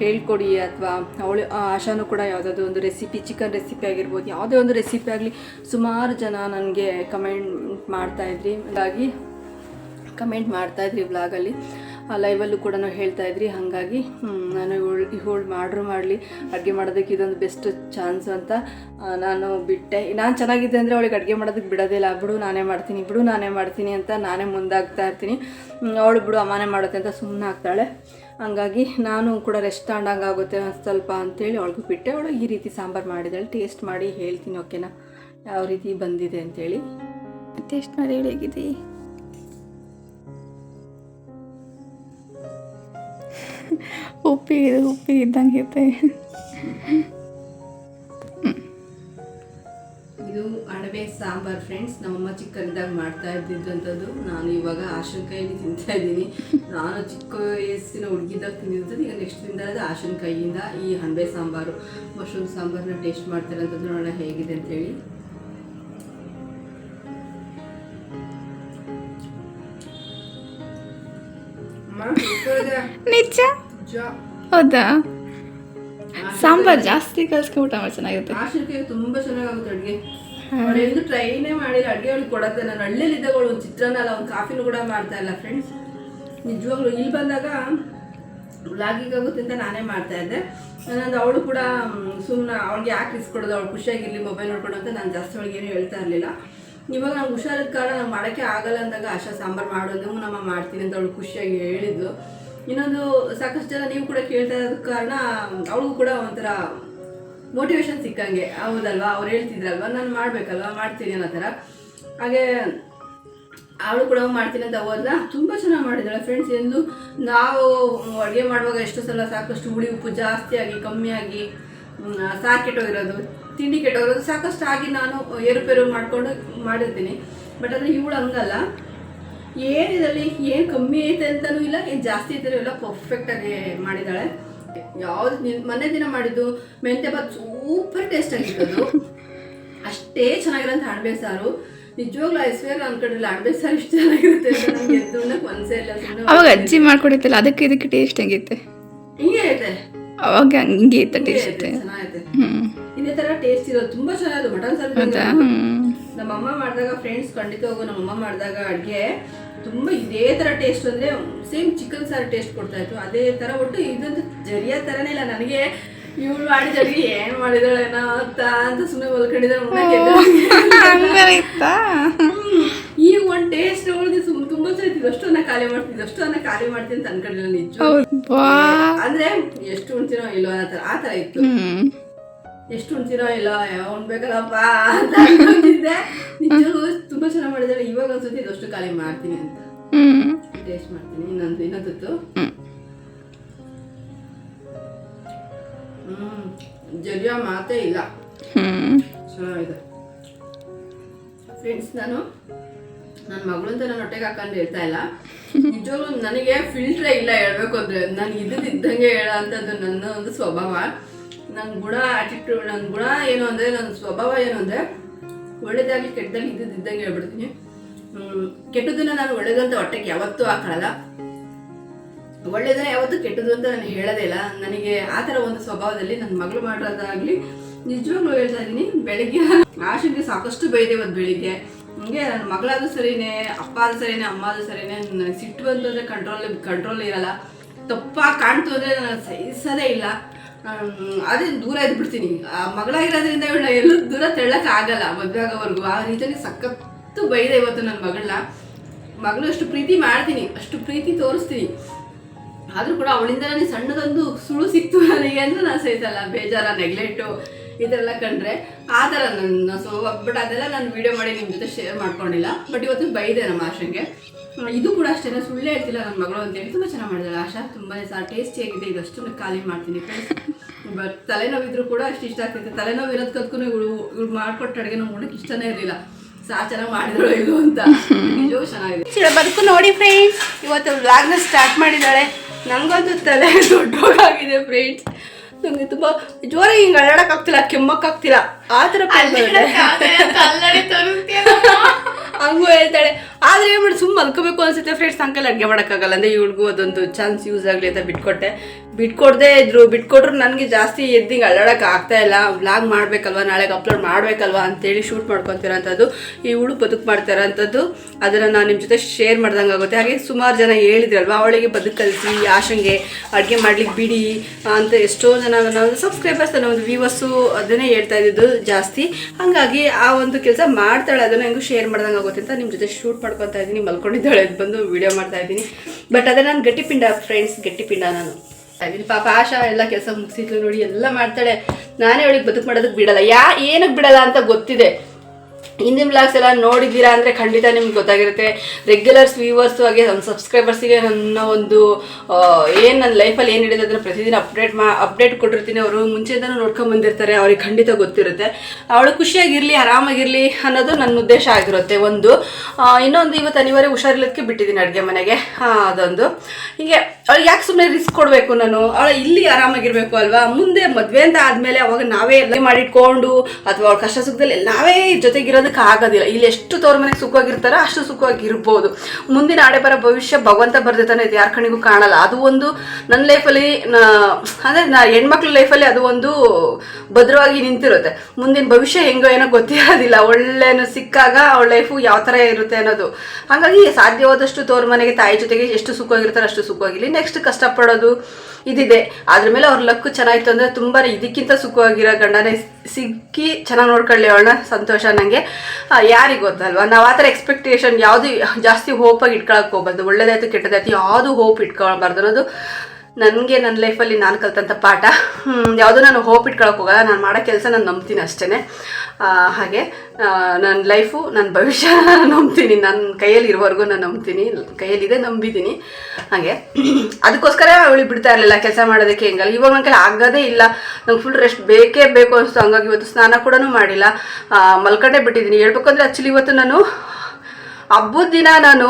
ಹೇಳ್ಕೊಡಿ ಅಥವಾ ಅವಳು ಆಶಾನು ಕೂಡ ಯಾವುದಾದ್ರು ಒಂದು ರೆಸಿಪಿ ಚಿಕನ್ ರೆಸಿಪಿ ಆಗಿರ್ಬೋದು, ಯಾವುದೇ ಒಂದು ರೆಸಿಪಿ ಆಗಲಿ ಸುಮಾರು ಜನ ನನಗೆ ಕಮೆಂಟ್ ಮಾಡ್ತಾಯಿದ್ರಿ ಹಾಗಾಗಿ ಕಮೆಂಟ್ ಮಾಡ್ತಾಯಿದ್ರಿ ಬ್ಲಾಗಲ್ಲಿ ಲೈವಲ್ಲೂ ಕೂಡ ಹೇಳ್ತಾ ಇದ್ರಿ, ಹಾಗಾಗಿ ನಾನು ಇವಳು ಇವಳು ಮಾಡ್ರು ಮಾಡಲಿ, ಅಡುಗೆ ಮಾಡೋದಕ್ಕೆ ಇದೊಂದು ಬೆಸ್ಟ್ ಚಾನ್ಸ್ ಅಂತ ನಾನು ಬಿಟ್ಟೆ. ನಾನು ಚೆನ್ನಾಗಿದ್ದೆ ಅಂದರೆ ಅವಳಿಗೆ ಅಡುಗೆ ಮಾಡೋದಕ್ಕೆ ಬಿಡೋದಿಲ್ಲ ಬಿಡು, ನಾನೇ ಮಾಡ್ತೀನಿ, ಬಿಡು, ನಾನೇ ಮಾಡ್ತೀನಿ ಅಂತ ನಾನೇ ಮುಂದಾಗ್ತಾ ಇರ್ತೀನಿ. ಅವಳು ಬಿಡು, ಅಮ್ಮನೇ ಮಾಡುತ್ತೆ ಅಂತ ಸುಮ್ಮನೆ ಆಗ್ತಾಳೆ. ಹಂಗಾಗಿ ನಾನು ಕೂಡ ರೆಸ್ಟ್ ಆಗುತ್ತೆ ಒಂದು ಸ್ವಲ್ಪ ಅಂತೇಳಿ ಅವಳಿಗೂ ಬಿಟ್ಟೆ. ಅವಳು ಈ ರೀತಿ ಸಾಂಬಾರು ಮಾಡಿದಾಳೆ. ಟೇಸ್ಟ್ ಮಾಡಿ ಹೇಳ್ತೀನಿ ಓಕೆನಾ ಯಾವ ರೀತಿ ಬಂದಿದೆ ಅಂತೇಳಿ? ಟೇಸ್ಟ್ ಮಾಡಿ ಹೇಳಿ ಹೇಗಿದೆ ಉಪ್ಪಿಗೆ ಉಪ್ಪಿ ಇದ್ದಂಗೆ ಇರುತ್ತೆ. ಇದು ಅಣಬೆ ಸಾಂಬಾರ್ ಫ್ರೆಂಡ್ಸ್ ನಮ್ಮಮ್ಮ ಚಿಕ್ಕನಿದ್ದಾಗ ಮಾಡ್ತಾ ಇದ್ದಿದ್ದಂಥದ್ದು ನಾನು ಇವಾಗ ಆಶನ್ ಕೈಯಲ್ಲಿ ತಿಂತಾ ಇದ್ದೀನಿ. ನಾನು ಚಿಕ್ಕ ವಯಸ್ಸಿನ ಹುಡುಗಿದಾಗ ತಿಂದಿದ್ದು. ಈಗ ನೆಕ್ಸ್ಟ್ ತಿಂದ ಆಶನ್ ಕೈಯಿಂದ ಈ ಅಣಬೆ ಸಾಂಬಾರು ಮಶ್ರೂಮ್ ಸಾಂಬಾರನ್ನ ಟೇಸ್ಟ್ ಮಾಡ್ತಾರೆ ಅಂತಂದು ನೋಡೋಣ ಹೇಗಿದೆ ಅಂತೇಳಿ. ನಿಜ? ಹೌದಾ? ಸಾಂಬಾರ್ ಜಾಸ್ತಿ ಕಲ್ಸ್ಕೊಂಡು ಊಟ ಮಾಡಿ ಚೆನ್ನಾಗಿರುತ್ತೆ. ತುಂಬಾ ಚೆನ್ನಾಗಾಗುತ್ತೆ ಅಡುಗೆ. ಅವಳು ಎಂದು ಟ್ರೈನೇ ಮಾಡಿಲ್ಲ ಅಡುಗೆ ಅವಳಿಗೆ ಕೊಡತ್ತೆ. ನಾನು ಹಳ್ಳಿಯಲ್ಲಿದ್ದಾಗ ಅವಳು ಒಂದು ಚಿತ್ರಾನ್ನ ಅಲ್ಲ ಒಂದು ಕಾಫಿನೂ ಕೂಡ ಮಾಡ್ತಾ ಇಲ್ಲ ಫ್ರೆಂಡ್ಸ್ ನಿಜವಾಗ್ಲೂ ಇಲ್ಲಿ ಬಂದಾಗ ಆಗುತ್ತೆ ಅಂತ ನಾನೇ ಮಾಡ್ತಾ ಇದ್ದೆ. ನಾನು ಅವಳು ಕೂಡ ಸುಮ್ಮನೆ ಅವಳಿಗೆ ಯಾಕೆ ಇಸ್ಕೊಡೋದು ಅವಳು ಖುಷಿಯಾಗಿರಲಿ ಮೊಬೈಲ್ ನೋಡ್ಕೊಂಡು ಅಂತ ನಾನು ಜಾಸ್ತಿ ಅವಳಿಗೆ ಏನು ಹೇಳ್ತಾ ಇರಲಿಲ್ಲ. ಇವಾಗ ನಂಗೆ ಹುಷಾರದ ಕಾರಣ ನಂಗೆ ಮಾಡೋಕ್ಕೆ ಆಗಲ್ಲ ಅಂದಾಗ ಆಶಾ ಸಾಂಬಾರು ಮಾಡೋದು ನಮ್ಮ ಮಾಡ್ತೀನಿ ಅಂತ ಅವಳು ಖುಷಿಯಾಗಿ ಹೇಳಿದ್ಲು ಇನ್ನೊಂದು ಸಾಕಷ್ಟು ಜನ ನೀವು ಕೂಡ ಕೇಳ್ತಾ ಇರೋದ ಕಾರಣ, ಅವಳಿಗೂ ಕೂಡ ಒಂಥರ ಮೋಟಿವೇಶನ್ ಸಿಕ್ಕಂಗೆ. ಹೌದಲ್ವಾ? ಅವ್ರು ಹೇಳ್ತಿದ್ರಲ್ವಾ? ನಾನು ಮಾಡಬೇಕಲ್ವಾ? ಮಾಡ್ತೀನಿ ಅನ್ನೋ ಥರ. ಹಾಗೆ ಅವಳು ಕೂಡ ಮಾಡ್ತೀನಿ ಅಂತ ಹೋದ್ಲ? ತುಂಬ ಚೆನ್ನಾಗಿ ಮಾಡಿದ್ದಾಳೆ ಫ್ರೆಂಡ್ಸ್ ಎಂದು. ನಾವು ಅಡುಗೆ ಮಾಡುವಾಗ ಎಷ್ಟು ಸಲ ಸಾಕಷ್ಟು ಹುಳಿ ಉಪ್ಪು ಜಾಸ್ತಿಯಾಗಿ ಕಮ್ಮಿಯಾಗಿ ಸಾರು ಕೆಟ್ಟೋಗಿರೋದು, ತಿಂಡಿ ಕೆಟ್ಟೋಗಿರೋದು ಸಾಕಷ್ಟು ಆಗಿ ನಾನು ಏರುಪೇರು ಮಾಡಿಕೊಂಡು ಮಾಡಿರ್ತೀನಿ. ಬಟ್ ಅಂದರೆ ಇವಳು ಹಂಗಲ್ಲ. ಏನಿದಲ್ಲಿ ಏನು ಕಮ್ಮಿ ಐತೆ ಅಂತಲೂ ಇಲ್ಲ ಏನು ಜಾಸ್ತಿ ಐತೆ ಎಲ್ಲ ಪರ್ಫೆಕ್ಟಾಗಿ ಮಾಡಿದ್ದಾಳೆ ಯಾವ್ದು ನಿನ್- ಮೊನ್ನೆ ದಿನ ಮಾಡಿದ್ದು ಮೆಂತೆ ಬಾತ್ ಸೂಪರ್ ಟೇಸ್ಟ್ ಆಗಿರೋದು ಅಷ್ಟೇ ಚೆನ್ನಾಗಿರೋಂಥ ಅಣಬೆ ಸಾರು. ನಿಜವಾಗ್ಲೂ ಐಸ್ವೇರ್ ಅನ್ಕೊಂಡಿಲ್ಲ ಅಣಬೆ ಸಾರು ಇಷ್ಟು ಚೆನ್ನಾಗಿರುತ್ತೆ ನನಗೆ ನಂಗೆ ಎದ್ದು ಮನಸ್ಸೇ ಇಲ್ಲ ಸುಮ್ಮನೆ ಅವಾಗ ಅಜ್ಜಿ ಮಾಡ್ಕೊಡಿತ್ತಲ್ಲ ಅದಕ್ಕೆ ಇದಕ್ಕೆ ಟೇಸ್ಟ್ ಹೆಂಗೈತೆ ಹಿಂಗೆ ಐತೆ. ಅವಾಗ ಹಂಗೆ ಇತ್ತು ಟೇಸ್ಟ್ ಚೆನ್ನಾಗೈತೆ. ಇದೇ ಥರ ಟೇಸ್ಟ್ ಇರೋದು ತುಂಬಾ ಚೆನ್ನಾಗಿದೆ ಮಟನ್ ಸಾರು ನಮ್ಮಮ್ಮ ಮಾಡಿದಾಗ ಫ್ರೆಂಡ್ಸ್ ಖಂಡಿತವಾಗೂ ನಮ್ಮಮ್ಮ ಮಾಡಿದಾಗ ಅಡುಗೆ ತುಂಬ ಇದೇ ಥರ ಟೇಸ್ಟ್ ಅಂದರೆ ಸೇಮ್ ಚಿಕನ್ ಸಾರು ಟೇಸ್ಟ್ ಕೊಡ್ತಾ ಇತ್ತು. ಅದೇ ಥರ ಒಟ್ಟು ಇದಂತೂ ಜರಿಯ ಥರನೇ ಇಲ್ಲ. ನನಗೆ ಇವಳು ಮಾಡಿದ ಅಡುಗೆ ಏನು ಮಾಡಿದಾಳೇನೋ ಅಂತ ಅಂತ ಸುಮ್ಮನೆ. ಇತ್ತಾ? ಈ ಒಂದು ಟೇಸ್ಟ್ ನೋಡಿದ್ರೆ ಸುಮ್ ತುಂಬ ಸರಿ ಇದಷ್ಟು ಅನ್ನ ಖಾಲಿ ಮಾಡ್ತೀನಿ ಅಷ್ಟು ಅನ್ನ ಖಾಲಿ ಮಾಡ್ತೀನಿ ಅಂತ ಅನ್ಕೊಂಡಿಲ್ಲ ನಿಜ ಅಂದ್ರೆ ಎಷ್ಟು ಉಣ್ತೀನೋ ಇಲ್ಲೋ ಆ ತರ ಆ ತರ ಇತ್ತು. ಎಷ್ಟು ಉಣ್ತೀರೋ ಇಲ್ಲ ಉಣ್ಬೇಕಲ್ಲಪ್ಪ ಅಂತ ಅನ್ಕೊಂಡಿದ್ದೆ. ನಿಜವೂ ತುಂಬ ಚೆನ್ನಾಗಿ ಮಾಡಿದಾಳೆ ಇವಾಗ ಅನ್ಸುತ್ತೆ ಇದಷ್ಟು ಖಾಲಿ ಮಾಡ್ತೀನಿ ಅಂತ. ಟೇಸ್ಟ್ ಮಾಡ್ತೀನಿ. ಇನ್ನೊಂದು ಇನ್ನೊಂದು ಹ್ಞೂ ಜರಿಯೋ ಮಾತೇ ಇಲ್ಲ. ಚೆನ್ನಾಗಿದೆ. ಫ್ರೆಂಡ್ಸ್ ನಾನು ನನ್ನ ಮಗಳು ಅಂತ ನಾನು ಹೊಟ್ಟೆಗೆ ಹಾಕೊಂಡು ಹೇಳ್ತಾ ಇಲ್ಲ. ನಿಜವಾಗ್ಲೂ ನನಗೆ ಫಿಲ್ಟ್ರೇ ಇಲ್ಲ ಹೇಳ್ಬೇಕು ಅಂದ್ರೆ ನಾನು ಇದ್ದಂಗೆ ಹೇಳೋ ಅಂತದ್ದು ನನ್ನ ಒಂದು ಸ್ವಭಾವ. ನನ್ನ ಗುಣ ಆಟಿಟ್ಯೂಡ್ ನನ್ನ ಗುಣ ಏನು ಅಂದರೆ ನನ್ನ ಸ್ವಭಾವ ಏನು ಅಂದರೆ ಒಳ್ಳೇದಾಗಲಿ ಕೆಟ್ಟದಾಗಲಿ ಇದ್ದದ್ದು ಇದ್ದಂಗೆ ಹೇಳ್ಬಿಡ್ತೀನಿ. ಕೆಟ್ಟದನ್ನ ನಾನು ಒಳ್ಳೇದಂತ ಹೊಟ್ಟೆಗೆ ಯಾವತ್ತೂ ಹಾಕೊಳ್ಳಲ್ಲ ಒಳ್ಳೇದನ್ನ ಯಾವತ್ತೂ ಕೆಟ್ಟದ್ದು ಅಂತ ನಾನು ಹೇಳೋದೇ ಇಲ್ಲ. ನನಗೆ ಆ ಥರ ಒಂದು ಸ್ವಭಾವದಲ್ಲಿ ನನ್ನ ಮಗಳು ಮಾಡೋದಾಗಲಿ ನಿಜವಾಗ್ಲೂ ಹೇಳ್ತಾ ಇದ್ದೀನಿ ಬೆಳಿಗ್ಗೆ ಆಶಂಕೆ ಸಾಕಷ್ಟು ಬೈದೆ ಒಂದು ಬೆಳಿಗ್ಗೆ. ಹಂಗೆ ನನ್ನ ಮಗಳಾದ್ರೂ ಸರಿನೇ ಅಪ್ಪ ಆದ್ರೂ ಸರಿನೇ ಅಮ್ಮ ಆದ್ರೂ ಸರಿನೇ, ನನಗೆ ಸಿಟ್ಟು ಬಂತು ಅಂದರೆ ಕಂಟ್ರೋಲ್ ಕಂಟ್ರೋಲ್ ಇರಲ್ಲ. ತಪ್ಪಾಗಿ ಕಾಣ್ತು ಅಂದರೆ ನಾನು ಸಹಿಸೋದೇ ಇಲ್ಲ. ಅದೇ ದೂರ ಇದ್ಬಿಡ್ತೀನಿ. ಆ, ಮಗಳಾಗಿರೋದ್ರಿಂದ ಇವಳನ್ನ ಎಲ್ಲೂ ದೂರ ತೆಳ್ಳಕ್ಕೆ ಆಗಲ್ಲ ಮದುವೆ ಆಗೋವರೆಗೂ ಆ ರೀತಿಯಲ್ಲಿ ಸಖತ್ತು ಬೈದೆ ಇವತ್ತು ನನ್ನ ಮಗಳನ್ನ. ಮಗಳು ಅಷ್ಟು ಪ್ರೀತಿ ಮಾಡ್ತೀನಿ, ಅಷ್ಟು ಪ್ರೀತಿ ತೋರಿಸ್ತೀನಿ. ಆದರೂ ಕೂಡ ಅವಳಿಂದ ನನಗೆ ಸಣ್ಣದೊಂದು ಸುಳು ಸಿಕ್ತು ನನಗೆ ಅಂದ್ರೆ ನಾನು ಸಹಿತಲ್ಲ. ಬೇಜಾರ ನೆಗ್ಲೆಕ್ಟು ಈ ಥರ ಎಲ್ಲ ಕಂಡ್ರೆ ಆ ಥರ ನನ್ನ ಸೊ ಬಟ್ ಅದೆಲ್ಲ ನಾನು ವೀಡಿಯೋ ಮಾಡಿ ನಿಮ್ಮ ಜೊತೆ ಶೇರ್ ಮಾಡ್ಕೊಂಡಿಲ್ಲ. ಬಟ್ ಇವತ್ತು ಬೈದೆ ನಮ್ಮ ಆಶಂಗೆ. ಇದು ಕೂಡ ಅಷ್ಟೇ ಸುಳ್ಳೇ ಇರ್ತಿಲ್ಲ ನನ್ನ ಮಗಳು ಅಂತೇಳಿ ತುಂಬ ಚೆನ್ನಾಗಿ ಮಾಡಿದಾಳೆ ಆಶಾ. ತುಂಬಾ ಸಹ ಟೇಸ್ಟಿಯಾಗಿದೆ ಇದಷ್ಟು ಖಾಲಿ ಮಾಡ್ತೀನಿ ಬಟ್ ತಲೆನೋವಿದ್ರು ಕೂಡ ಅಷ್ಟು ಇಷ್ಟ ಆಗ್ತಿತ್ತು. ತಲೆನೋವು ಇರೋದು ಇವಳು, ಇವ್ಳು ಮಾಡ್ಕೊಟ್ಟು ಅಡುಗೆ ಉಣ್ಣಕ್ಕೆ ಇಷ್ಟನೇ ಇರಲಿಲ್ಲ. ಸಾ, ಚೆನ್ನಾಗಿ ಮಾಡಿದ್ರು ಇದು ಅಂತ. ನಿಜವೂ ಚೆನ್ನಾಗಿದೆ. ಬದುಕು ನೋಡಿ ಫ್ರೆಂಡ್ಸ್ ಇವತ್ತು ವ್ಲಾಗ್ನ ಸ್ಟಾರ್ಟ್ ಮಾಡಿದ್ದಾಳೆ. ನಂಗೊಂದು ತಲೆ ದೊಡ್ಡವಾಗಿದೆ ಫ್ರೆಂಡ್ಸ್ ನನಗೆ ತುಂಬಾ ಜೋರ ಹಿಂಗೆ ಅಳ್ಳಾಡಕ್ಕಾಗ್ತಿಲ್ಲ ಕೆಮ್ಮಕ್ಕಾಗ್ತಿಲ್ಲ ಆ ಥರ ಆತರ ಹಂಗು ಹೇಳ್ತಾಳೆ. ಆದ್ರೆ ಏನು ಮಾಡಿ ಸುಮ್ಮನೆ ಮಲ್ಕೋಬೇಕು ಅನ್ಸುತ್ತೆ. ಫ್ರೆಂಡ್ಸ್ ಅಂಕಲ್ ಅಡುಗೆ ಮಾಡೋಕ್ಕಾಗಲ್ಲ. ಅಂದ್ರೆ ಇವಳಿಗೂ ಅದೊಂದು ಚಾನ್ಸ್ ಯೂಸ್ ಆಗಲಿ ಅಂತ ಬಿಟ್ಕೊಟ್ಟೆ. ಬಿಟ್ಕೊಡ್ದೇ ಇದ್ರು. ಬಿಟ್ಕೊಟ್ರು ನನಗೆ ಜಾಸ್ತಿ ಎದ್ದಿಂಗ್ ಅಲ್ಲಾಡಕ್ಕೆ ಆಗ್ತಾ ಇಲ್ಲ. ವ್ಲಾಗ್ ಮಾಡಬೇಕಲ್ವಾ, ನಾಳೆಗೆ ಅಪ್ಲೋಡ್ ಮಾಡಬೇಕಲ್ವ ಅಂತೇಳಿ ಶೂಟ್ ಮಾಡ್ಕೊತಿರೋಂಥದ್ದು. ಈ ಹುಳು ಬದುಕು ಮಾಡ್ತಿರೋಂಥದ್ದು. ಅದನ್ನು ನಾನು ನಿಮ್ಮ ಜೊತೆ ಶೇರ್ ಮಾಡ್ದಂಗೆ ಆಗುತ್ತೆ. ಹಾಗೆ ಸುಮಾರು ಜನ ಹೇಳಿದ್ರಲ್ವ, ಅವಳಿಗೆ ಬದುಕು ಕಲಿಸಿ ಆಶಂಗೆ ಅಡುಗೆ ಮಾಡ್ಲಿಕ್ಕೆ ಬಿಡಿ ಅಂತ ಎಷ್ಟೋ ಜನ ಒಂದು ಸಬ್ಸ್ಕ್ರೈಬರ್ಸ್ ನನ್ನ ಒಂದು ವ್ಯೂವರ್ಸು ಅದನ್ನೇ ಹೇಳ್ತಾ ಇದ್ದಿದ್ದು ಜಾಸ್ತಿ. ಹಾಗಾಗಿ ಆ ಒಂದು ಕೆಲಸ ಮಾಡ್ತಾಳೆ, ಅದನ್ನು ಹೆಂಗೂ ಶೇರ್ ಮಾಡ್ದಂಗೆ ಆಗುತ್ತೆ ಅಂತ ನಿಮ್ಮ ಜೊತೆ ಶೂಟ್ ಮಾಡ್ಕೊತಾ ಇದ್ದೀನಿ. ಮಲ್ಕೊಂಡಿದ್ದಾಳೆ ಅದು ಬಂದು ವೀಡಿಯೋ ಮಾಡ್ತಾ ಇದ್ದೀನಿ. ಬಟ್ ಅದೇ ನಾನು ಗಟ್ಟಿಪಿಂಡ ಫ್ರೆಂಡ್ಸ್ ಗಟ್ಟಿಪಿಂಡ ನಾನು. ಇದ್ದೀನಿ ಪಾಪ ಆಶಾ ಎಲ್ಲ ಕೆಲಸ ಮುಗಿಸಿದ್ಲು ನೋಡಿ, ಎಲ್ಲ ಮಾಡ್ತಾಳೆ. ನಾನೇ ಅವಳಿಗೆ ಬದುಕು ಮಾಡೋದಕ್ಕೆ ಬಿಡಲ್ಲ. ಯಾ ಏನಕ್ಕೆ ಬಿಡಲ್ಲ ಅಂತ ಗೊತ್ತಿದೆ. ಹಿಂದಿನ ಬ್ಲಾಗ್ಸ್ ಎಲ್ಲ ನೋಡಿದ್ದೀರಾ ಅಂದರೆ ಖಂಡಿತ ನಿಮ್ಗೆ ಗೊತ್ತಾಗಿರುತ್ತೆ. ರೆಗ್ಯುಲರ್ಸ್ ವ್ಯೂವರ್ಸು ಹಾಗೆ ನಮ್ಮ ಸಬ್ಸ್ಕ್ರೈಬರ್ಸಿಗೆ ನನ್ನ ಒಂದು ಏನು ನನ್ನ ಲೈಫಲ್ಲಿ ಏನು ಹಿಡಿದ ಅದನ್ನು ಪ್ರತಿದಿನ ಅಪ್ಡೇಟ್ ಮಾ ಅಪ್ಡೇಟ್ ಕೊಟ್ಟಿರ್ತೀನಿ. ಅವರು ಮುಂಚೆಯಿಂದನೂ ನೋಡ್ಕೊಂಡು ಬಂದಿರ್ತಾರೆ, ಅವ್ರಿಗೆ ಖಂಡಿತ ಗೊತ್ತಿರುತ್ತೆ. ಅವಳು ಖುಷಿಯಾಗಿರಲಿ, ಆರಾಮಾಗಿರಲಿ ಅನ್ನೋದು ನನ್ನ ಉದ್ದೇಶ ಆಗಿರುತ್ತೆ ಒಂದು. ಇನ್ನೊಂದು ಇವತ್ತು ಅನಿವಾರ್ಯ ಹುಷಾರಿಲ್ಲದಕ್ಕೆ ಬಿಟ್ಟಿದ್ದೀನಿ ಅಡುಗೆ ಮನೆಗೆ. ಅದೊಂದು. ಹೀಗೆ ಅವಳು ಯಾಕೆ ಸುಮ್ಮನೆ ರಿಸ್ಕ್ ಕೊಡಬೇಕು ನಾನು? ಅವಳು ಇಲ್ಲಿ ಆರಾಮಾಗಿರಬೇಕು ಅಲ್ವಾ? ಮುಂದೆ ಮದುವೆ ಅಂತ ಆದಮೇಲೆ ಅವಾಗ ನಾವೇ ಮಾಡಿಟ್ಕೊಂಡು, ಅಥವಾ ಅವಳ ಕಷ್ಟ ಸುಖದಲ್ಲಿ ನಾವೇ ಆಗೋದಿಲ್ಲ. ಇಲ್ಲಿ ಎಷ್ಟು ತೋರ ಮನೆಗೆ ಸುಖವಾಗಿರ್ತಾರೋ ಅಷ್ಟು ಸುಖವಾಗಿ ಇರ್ಬೋದು ಮುಂದಿನ ಆಡೆ ಬರೋ ಭವಿಷ್ಯ ಭಗವಂತ ಬರ್ದಿತಾನೆ ಇದು ಯಾರ ಕಣಿಗೂ ಕಾಣಲ್ಲ. ಅದು ಒಂದು ನನ್ನ ಲೈಫಲ್ಲಿ ಅಂದರೆ ನಾ ಹೆಣ್ಮಕ್ಳ ಲೈಫಲ್ಲಿ ಅದು ಒಂದು ಭದ್ರವಾಗಿ ನಿಂತಿರುತ್ತೆ. ಮುಂದಿನ ಭವಿಷ್ಯ ಹೆಂಗೋ ಏನೋ ಗೊತ್ತಿರೋದಿಲ್ಲ. ಒಳ್ಳೆನು ಸಿಕ್ಕಾಗ ಅವಳ ಲೈಫು ಯಾವ ಥರ ಇರುತ್ತೆ ಅನ್ನೋದು. ಹಾಗಾಗಿ ಸಾಧ್ಯವಾದಷ್ಟು ತೋರ ಮನೆಗೆ ತಾಯಿ ಜೊತೆಗೆ ಎಷ್ಟು ಸುಖವಾಗಿರ್ತಾರೆ ಅಷ್ಟು ಸುಖವಾಗಿರಲಿ. ನೆಕ್ಸ್ಟ್ ಕಷ್ಟಪಡೋದು ಇದಿದೆ. ಅದ್ರ ಮೇಲೆ ಅವ್ರ ಲಕ್ಕು ಚೆನ್ನಾಗಿತ್ತು ಅಂದರೆ ತುಂಬಾ ಇದಕ್ಕಿಂತ ಸುಖವಾಗಿರೋ ಗಂಡನೇ ಸಿಕ್ಕಿ ಚೆನ್ನಾಗಿ ನೋಡ್ಕೊಳ್ಳಿ ಅವಳ ಸಂತೋಷ ನನಗೆ ಯಾರಿಗೆ ಗೊತ್ತಲ್ವಾ? ನಾವು ಆ ಥರ ಎಕ್ಸ್ಪೆಕ್ಟೇಷನ್ ಯಾವುದು ಜಾಸ್ತಿ ಹೋಪಾಗಿ ಇಟ್ಕೊಳಕ್ಕೆ ಹೋಗ್ಬಾರ್ದು. ಒಳ್ಳೇದಾಯ್ತು ಕೆಟ್ಟದಾಯ್ತು ಯಾವುದು ಹೋಪ್ ಇಟ್ಕೊಳ್ಬಾರ್ದು ಅನ್ನೋದು ನನಗೆ ನನ್ನ ಲೈಫಲ್ಲಿ ನಾನು ಕಲ್ತಂಥ ಪಾಠ. ಯಾವುದೂ ನಾನು ಹೋಪ್ ಇಟ್ಕೊಳಕ್ಕೆ ಹೋಗಲ್ಲ. ನಾನು ಮಾಡೋ ಕೆಲಸ ನಾನು ನಂಬ್ತೀನಿ ಅಷ್ಟೇ ಹಾಗೆ ನನ್ನ ಲೈಫು ನನ್ನ ಭವಿಷ್ಯ ನಂಬ್ತೀನಿ. ನನ್ನ ಕೈಯಲ್ಲಿ ಇರೋವರೆಗೂ ನಾನು ನಂಬ್ತೀನಿ. ಕೈಯಲ್ಲಿದೆ ನಂಬಿದ್ದೀನಿ. ಹಾಗೆ, ಅದಕ್ಕೋಸ್ಕರ ಅವಳಿ ಬಿಡ್ತಾ ಇರಲಿಲ್ಲ ಕೆಲಸ ಮಾಡೋದಕ್ಕೆ. ಹೆಂಗಲ್ಲ ಇವಾಗ ನನ್ನ ಕೈಲಿ ಆಗೋದೇ ಇಲ್ಲ. ನಂಗೆ ಫುಲ್ ರೆಸ್ಟ್ ಬೇಕೇ ಬೇಕು ಅನಿಸ್ತು. ಹಂಗಾಗಿ ಇವತ್ತು ಸ್ನಾನ ಕೂಡ ಮಾಡಿಲ್ಲ. ಮಲ್ಕಟ್ಟೆ ಬಿಟ್ಟಿದ್ದೀನಿ. ಹೇಳ್ಬೇಕಂದ್ರೆ ಆ್ಯಕ್ಚುಲಿ ಇವತ್ತು ನಾನು ಹಬ್ಬದ ದಿನ ನಾನು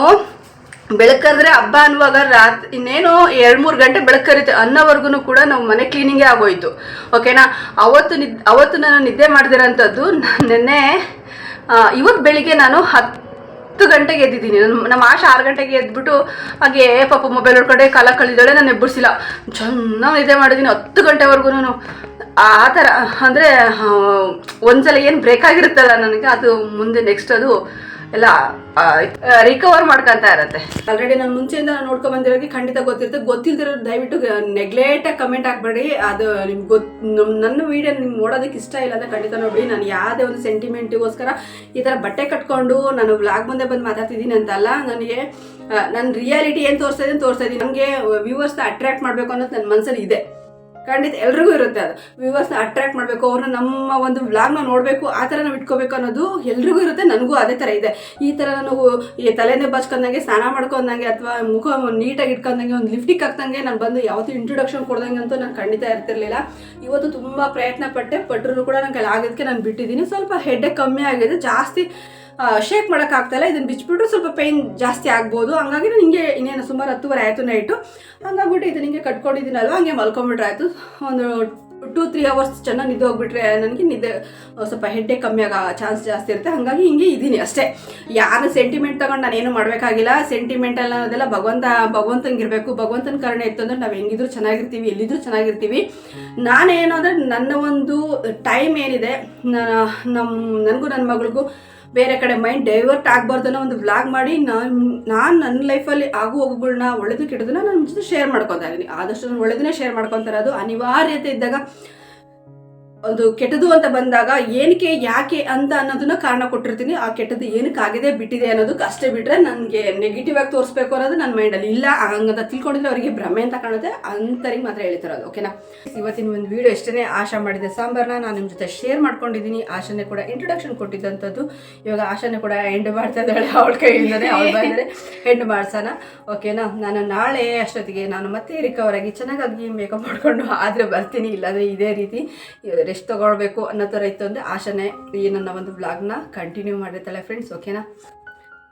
ಬೆಳಕರಿದ್ರೆ ಹಬ್ಬ ಅನ್ನುವಾಗ ರಾತ್, ಇನ್ನೇನು ಎರಡು ಮೂರು ಗಂಟೆ ಬೆಳಕರಿತೆ ಅನ್ನೋವರೆಗೂ ಕೂಡ ನಾವು ಮನೆ ಕ್ಲೀನಿಂಗೇ ಆಗೋಯ್ತು. ಓಕೆನಾ ಅವತ್ತು ನಿದ್, ಅವತ್ತು ನಾನು ನಿದ್ದೆ ಮಾಡದಿರೋಂಥದ್ದು ನೆನ್ನೆ ಇವತ್ತು ಬೆಳಿಗ್ಗೆ ನಾನು ಹತ್ತು ಗಂಟೆಗೆ ಎದ್ದಿದ್ದೀನಿ. ನನ್ನ ನಮ್ಮ ಆಶೆ ಆರು ಗಂಟೆಗೆ ಎದ್ಬಿಟ್ಟು ಹಾಗೆ ಪಾಪ ಮೊಬೈಲ್ ನೋಡ್ಕೊಂಡೆ, ಕಾಲ ಕಳೆದಾಳೆ ನಾನು ಎಬ್ಬಿಸಿಲ್ಲ ಚೆನ್ನಾಗಿ ನಿದ್ದೆ ಮಾಡಿದ್ದೀನಿ ಹತ್ತು ಗಂಟೆವರೆಗೂ ನಾನು ಆ ಥರ, ಅಂದರೆ ಒಂದ್ಸಲ ಏನು ಬ್ರೇಕ್ ಆಗಿರುತ್ತಲ್ಲ ನನಗೆ, ಅದು ಮುಂದೆ ನೆಕ್ಸ್ಟ್ ಅದು ಎಲ್ಲ ರಿಕವರ್ ಮಾಡ್ಕೊಂತ ಇರತ್ತೆ. ಆಲ್ರೆಡಿ ನಾನು ಮುಂಚೆಯಿಂದ ನೋಡ್ಕೊಂಡ್ ಬಂದಿರೋರಿಗೆ ಖಂಡಿತ ಗೊತ್ತಿರುತ್ತೆ. ಗೊತ್ತಿಲ್ದಿರೋ ದಯವಿಟ್ಟು ನೆಗ್ಲೆಕ್ಟಾಗಿ ಕಮೆಂಟ್ ಹಾಕ್ಬೇಡಿ. ಅದು ನಿಮ್ಗೆ ಗೊತ್ ನನ್ನ ವೀಡಿಯೋ ನಿಮ್ಗೆ ನೋಡೋದಕ್ಕೆ ಇಷ್ಟ ಇಲ್ಲ ಅಂತ ಖಂಡಿತ ನೋಡಿ ನಾನು ಯಾವುದೇ ಒಂದು ಸೆಂಟಿಮೆಂಟಿಗೋಸ್ಕರ ಈ ಥರ ಬಟ್ಟೆ ಕಟ್ಕೊಂಡು ನಾನು ವ್ಲಾಗ್ ಮುಂದೆ ಬಂದು ಮಾತಾಡ್ತಿದ್ದೀನಿ ಅಂತಲ್ಲ, ನನಗೆ ನನ್ನ ರಿಯಾಲಿಟಿ ಏನು ತೋರಿಸ್ತಾ ಇದ್ದೀನಿ ತೋರಿಸ್ತಾ ಇದ್ದೀನಿ ನನಗೆ ವ್ಯೂವರ್ಸ್ನ ಅಟ್ರಾಕ್ಟ್ ಮಾಡಬೇಕು ಅನ್ನೋದು ನನ್ನ ಮನಸ್ಸಲ್ಲಿ ಇದೆ. ಖಂಡಿತ ಎಲ್ರಿಗೂ ಇರುತ್ತೆ ಅದು. ವ್ಯೂವರ್ಸ್ನ ಅಟ್ರಾಕ್ಟ್ ಮಾಡಬೇಕು ಅವ್ರನ್ನ ನಮ್ಮ ಒಂದು ವ್ಲಾಗ್ನ ನೋಡಬೇಕು, ಆ ಥರ ನಾವು ಇಟ್ಕೋಬೇಕು ಅನ್ನೋದು ಎಲ್ರಿಗೂ ಇರುತ್ತೆ, ನನಗೂ ಅದೇ ಥರ ಇದೆ. ಈ ಥರ ಈ ತಲೆನೇ ಬಚ್ಕೊಂಡಂಗೆ, ಸ್ನಾನ ಮಾಡ್ಕೊಂಡಂಗೆ ಅಥವಾ ಮುಖ ನೀಟಾಗಿ ಇಟ್ಕೊಂಡಂಗೆ, ಒಂದು ಲಿಫ್ಟಿಗೆ ಹಾಕ್ದಂಗೆ ನಾನು ಬಂದು ಯಾವತ್ತೂ ಇಂಟ್ರೊಡಕ್ಷನ್ ಕೊಡ್ದಂಗೆ ಅಂತೂ ನಾನು ಖಂಡಿತ ಇರ್ತಿರ್ಲಿಲ್ಲ. ಇವತ್ತು ತುಂಬ ಪ್ರಯತ್ನ ಪಟ್ಟೆ ಪಟ್ಟರು ಕೂಡ ನನಗೆ ಆಗೋದಕ್ಕೆ ನಾನು ಬಿಟ್ಟಿದ್ದೀನಿ. ಸ್ವಲ್ಪ ಹೆಡ್ಡೆ ಕಮ್ಮಿ ಆಗಿದೆ, ಜಾಸ್ತಿ ಶೇಕ್ ಮಾಡೋಕ್ಕಾಗ್ತಾಯಿಲ್ಲ ಇದನ್ನು ಬಿಚ್ಬಿಟ್ರೆ ಸ್ವಲ್ಪ ಪೇಯ್ನ್ ಜಾಸ್ತಿ ಆಗ್ಬೋದು. ಹಂಗಾಗಿ ನಾನು ಇನ್ನೇನು ಸುಮಾರು ಹತ್ತುವರೆ ಆಯಿತು ನೈಟು ಹಂಗಾಗ್ಬಿಟ್ಟು ಇದು ಹಿಂಗೆ ಕಟ್ಕೊಂಡಿದ್ದೀನಲ್ವ? ಹಂಗೆ ಮಲ್ಕೊಂಬಿಟ್ರೆ ಆಯಿತು. ಒಂದು ಟೂ ತ್ರೀ ಅವರ್ಸ್ ಚೆನ್ನಾಗಿ ನಿದ್ದೆ ಹೋಗ್ಬಿಟ್ರೆ ನನಗೆ ನಿದ್ದೆ ಸ್ವಲ್ಪ ಹೆಡ್ಡೆ ಕಮ್ಮಿ ಆಗೋ ಚಾನ್ಸ್ ಜಾಸ್ತಿ ಇರುತ್ತೆ. ಹಾಗಾಗಿ ಹಿಂಗೆ ಇದ್ದೀನಿ ಅಷ್ಟೇ. ಯಾರು ಸೆಂಟಿಮೆಂಟ್ ತಗೊಂಡು ನಾನೇನು ಮಾಡಬೇಕಾಗಿಲ್ಲ. ಸೆಂಟಿಮೆಂಟ್ ಎಲ್ಲ ಅನ್ನೋದೆಲ್ಲ ಭಗವಂತ, ಭಗವಂತನಿಗೆ ಇರಬೇಕು. ಭಗವಂತನ ಕಾರಣ ಇತ್ತು ಅಂದರೆ ನಾವು ಹೆಂಗಿದ್ರು ಚೆನ್ನಾಗಿರ್ತೀವಿ, ಎಲ್ಲಿದ್ರು ಚೆನ್ನಾಗಿರ್ತೀವಿ. ನಾನೇನು ಅಂದರೆ ನನ್ನ ಒಂದು ಟೈಮ್ ಏನಿದೆ ನಮ್ಮ ನನಗೂ ನನ್ನ ಮಗಳಿಗೂ ಬೇರೆ ಕಡೆ ಮೈಂಡ್ ಡೈವರ್ಟ್ ಆಗಬಾರ್ದು ಒಂದು ವ್ಲಾಗ್ ಮಾಡಿ ನಾನು ನಾನು ನನ್ನ ಲೈಫಲ್ಲಿ ಆಗು ಹೋಗುಗಳನ್ನ ಒಳ್ಳೆದು ಕೆಟ್ಟದನ್ನ ನಾನು ಜೊತೆ ಶೇರ್ ಮಾಡ್ಕೊತಾ ಇದ್ದೀನಿ. ಆದಷ್ಟು ನಾನು ಒಳ್ಳೇದನ್ನೇ ಶೇರ್ ಮಾಡ್ಕೊತಾ ಇರೋದು ಅನಿವಾರ್ಯತೆ ಇದ್ದಾಗ ಒಂದು ಕೆಟ್ಟದು ಅಂತ ಬಂದಾಗ ಏನಕ್ಕೆ, ಯಾಕೆ ಅಂತ ಅನ್ನೋದನ್ನ ಕಾರಣ ಕೊಟ್ಟಿರ್ತೀನಿ. ಆ ಕೆಟ್ಟದ್ದು ಏನಕ್ಕೆ ಆಗಿದೆ ಬಿಟ್ಟಿದೆ ಅನ್ನೋದಕ್ಕೆ ಅಷ್ಟೇ ಬಿಟ್ಟರೆ ನನಗೆ ನೆಗೆಟಿವ್ ಆಗಿ ತೋರಿಸ್ಬೇಕು ಅನ್ನೋದು ನನ್ನ ಮೈಂಡಲ್ಲಿ ಇಲ್ಲ, ಹಂಗಂತ ತಿಳ್ಕೊಂಡಿದ್ರೆ ಅವರಿಗೆ ಭ್ರಮೆ ಅಂತ ಕಾಣುತ್ತೆ. ಅಂತರಿಗೆ ಮಾತ್ರ ಹೇಳ್ತಿರೋದು ಓಕೆನಾ ಇವತ್ತಿನ ಒಂದು ವಿಡಿಯೋ ಎಷ್ಟೇ ಆಶಾ ಮಾಡಿದೆ ಸಾಂಬಾರನ್ನ ನಾನು ನಿಮ್ಮ ಜೊತೆ ಶೇರ್ ಮಾಡ್ಕೊಂಡಿದ್ದೀನಿ. ಆಶಾನೆ ಕೂಡ ಇಂಟ್ರೊಡಕ್ಷನ್ ಕೊಟ್ಟಿದ್ದಂಥದ್ದು ಇವಾಗ ಆಶಾನೆ ಕೂಡ ಎಂಡ್ ಮಾಡ್ತಾ ಇದ್ದಾಳೆ ಅವಳ ಕೈಯಿಂದಾನೆ, ಅವಳು ಬಂದರೆ ಎಂಡ್ ಮಾಡ್ಸೋಣ. ಓಕೆನಾ ನಾನು ನಾಳೆ ಅಷ್ಟೊತ್ತಿಗೆ ನಾನು ಮತ್ತೆ ರಿಕವರ್ ಆಗಿ ಚೆನ್ನಾಗಿ ಮೇಕಪ್ ಮಾಡಿಕೊಂಡು ಆದರೆ ಬರ್ತೀನಿ, ಇಲ್ಲಾಂದರೆ ಇದೇ ರೀತಿ ರೆಸ್ಟ್ ತೊಗೊಳ್ಬೇಕು ಅನ್ನೋ ಥರ ಇತ್ತು ಅಂದರೆ ಆಶಾನೆ ಈ ನನ್ನ ಒಂದು ಬ್ಲಾಗ್ನ ಕಂಟಿನ್ಯೂ ಮಾಡಿರ್ತಾಳೆ ಫ್ರೆಂಡ್ಸ್ ಓಕೆನಾ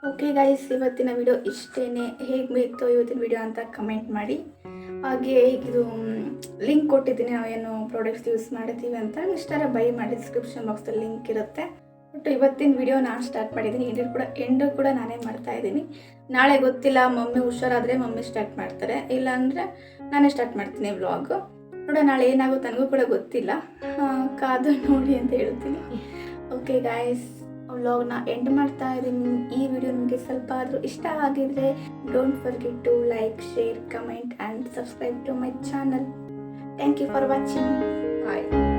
ಓಕೆ ಗೈಸ್ ಇವತ್ತಿನ ವಿಡಿಯೋ ಇಷ್ಟೇ ಹೇಗೆ ಬೇಕೋ ಇವತ್ತಿನ ವಿಡಿಯೋ ಅಂತ ಕಮೆಂಟ್ ಮಾಡಿ. ಹಾಗೆ ಇದು ಲಿಂಕ್ ಕೊಟ್ಟಿದ್ದೀನಿ. ನಾವೇನು ಪ್ರಾಡಕ್ಟ್ಸ್ ಯೂಸ್ ಮಾಡಿದ್ದೀವಿ ಅಂತ. ಇಷ್ಟರ ಬೈ ಮಾಡಿ ಡಿಸ್ಕ್ರಿಪ್ಷನ್ ಬಾಕ್ಸಲ್ಲಿ ಲಿಂಕ್ ಇರುತ್ತೆ. ಬಟ್ ಇವತ್ತಿನ ವಿಡಿಯೋ ನಾನು ಸ್ಟಾರ್ಟ್ ಮಾಡಿದ್ದೀನಿ. ಎಂಡ್ ಕೂಡ ಎಂಡು ಕೂಡ ನಾನೇ ಮಾಡ್ತಾ ಇದ್ದೀನಿ. ನಾಳೆ ಗೊತ್ತಿಲ್ಲ, ಮಮ್ಮಿ ಹುಷಾರಾದರೆ ಮಮ್ಮಿ ಸ್ಟಾರ್ಟ್ ಮಾಡ್ತಾರೆ. ಇಲ್ಲಾಂದರೆ ನಾನೇ ಸ್ಟಾರ್ಟ್ ಮಾಡ್ತೀನಿ ವ್ಲಾಗ್ ನೋಡ ನಾಳೆ ಏನಾಗುತ್ತೆ ನನಗೂ ಕೂಡ ಗೊತ್ತಿಲ್ಲ. ಕಾದು ನೋಡಿ ಅಂತ ಹೇಳ್ತೀನಿ. ಓಕೆ ಗಾಯ್ಸ್ ವ್ಲಾಗ್ನ ಎಂಡ್ ಮಾಡ್ತಾ ಇದ್ದೀನಿ. ಈ ವಿಡಿಯೋ ನಿಮಗೆ ಸ್ವಲ್ಪ ಆದರೂ ಇಷ್ಟ ಆಗಿದ್ರೆ don't forget to like share comment and subscribe to my channel thank you for watching bye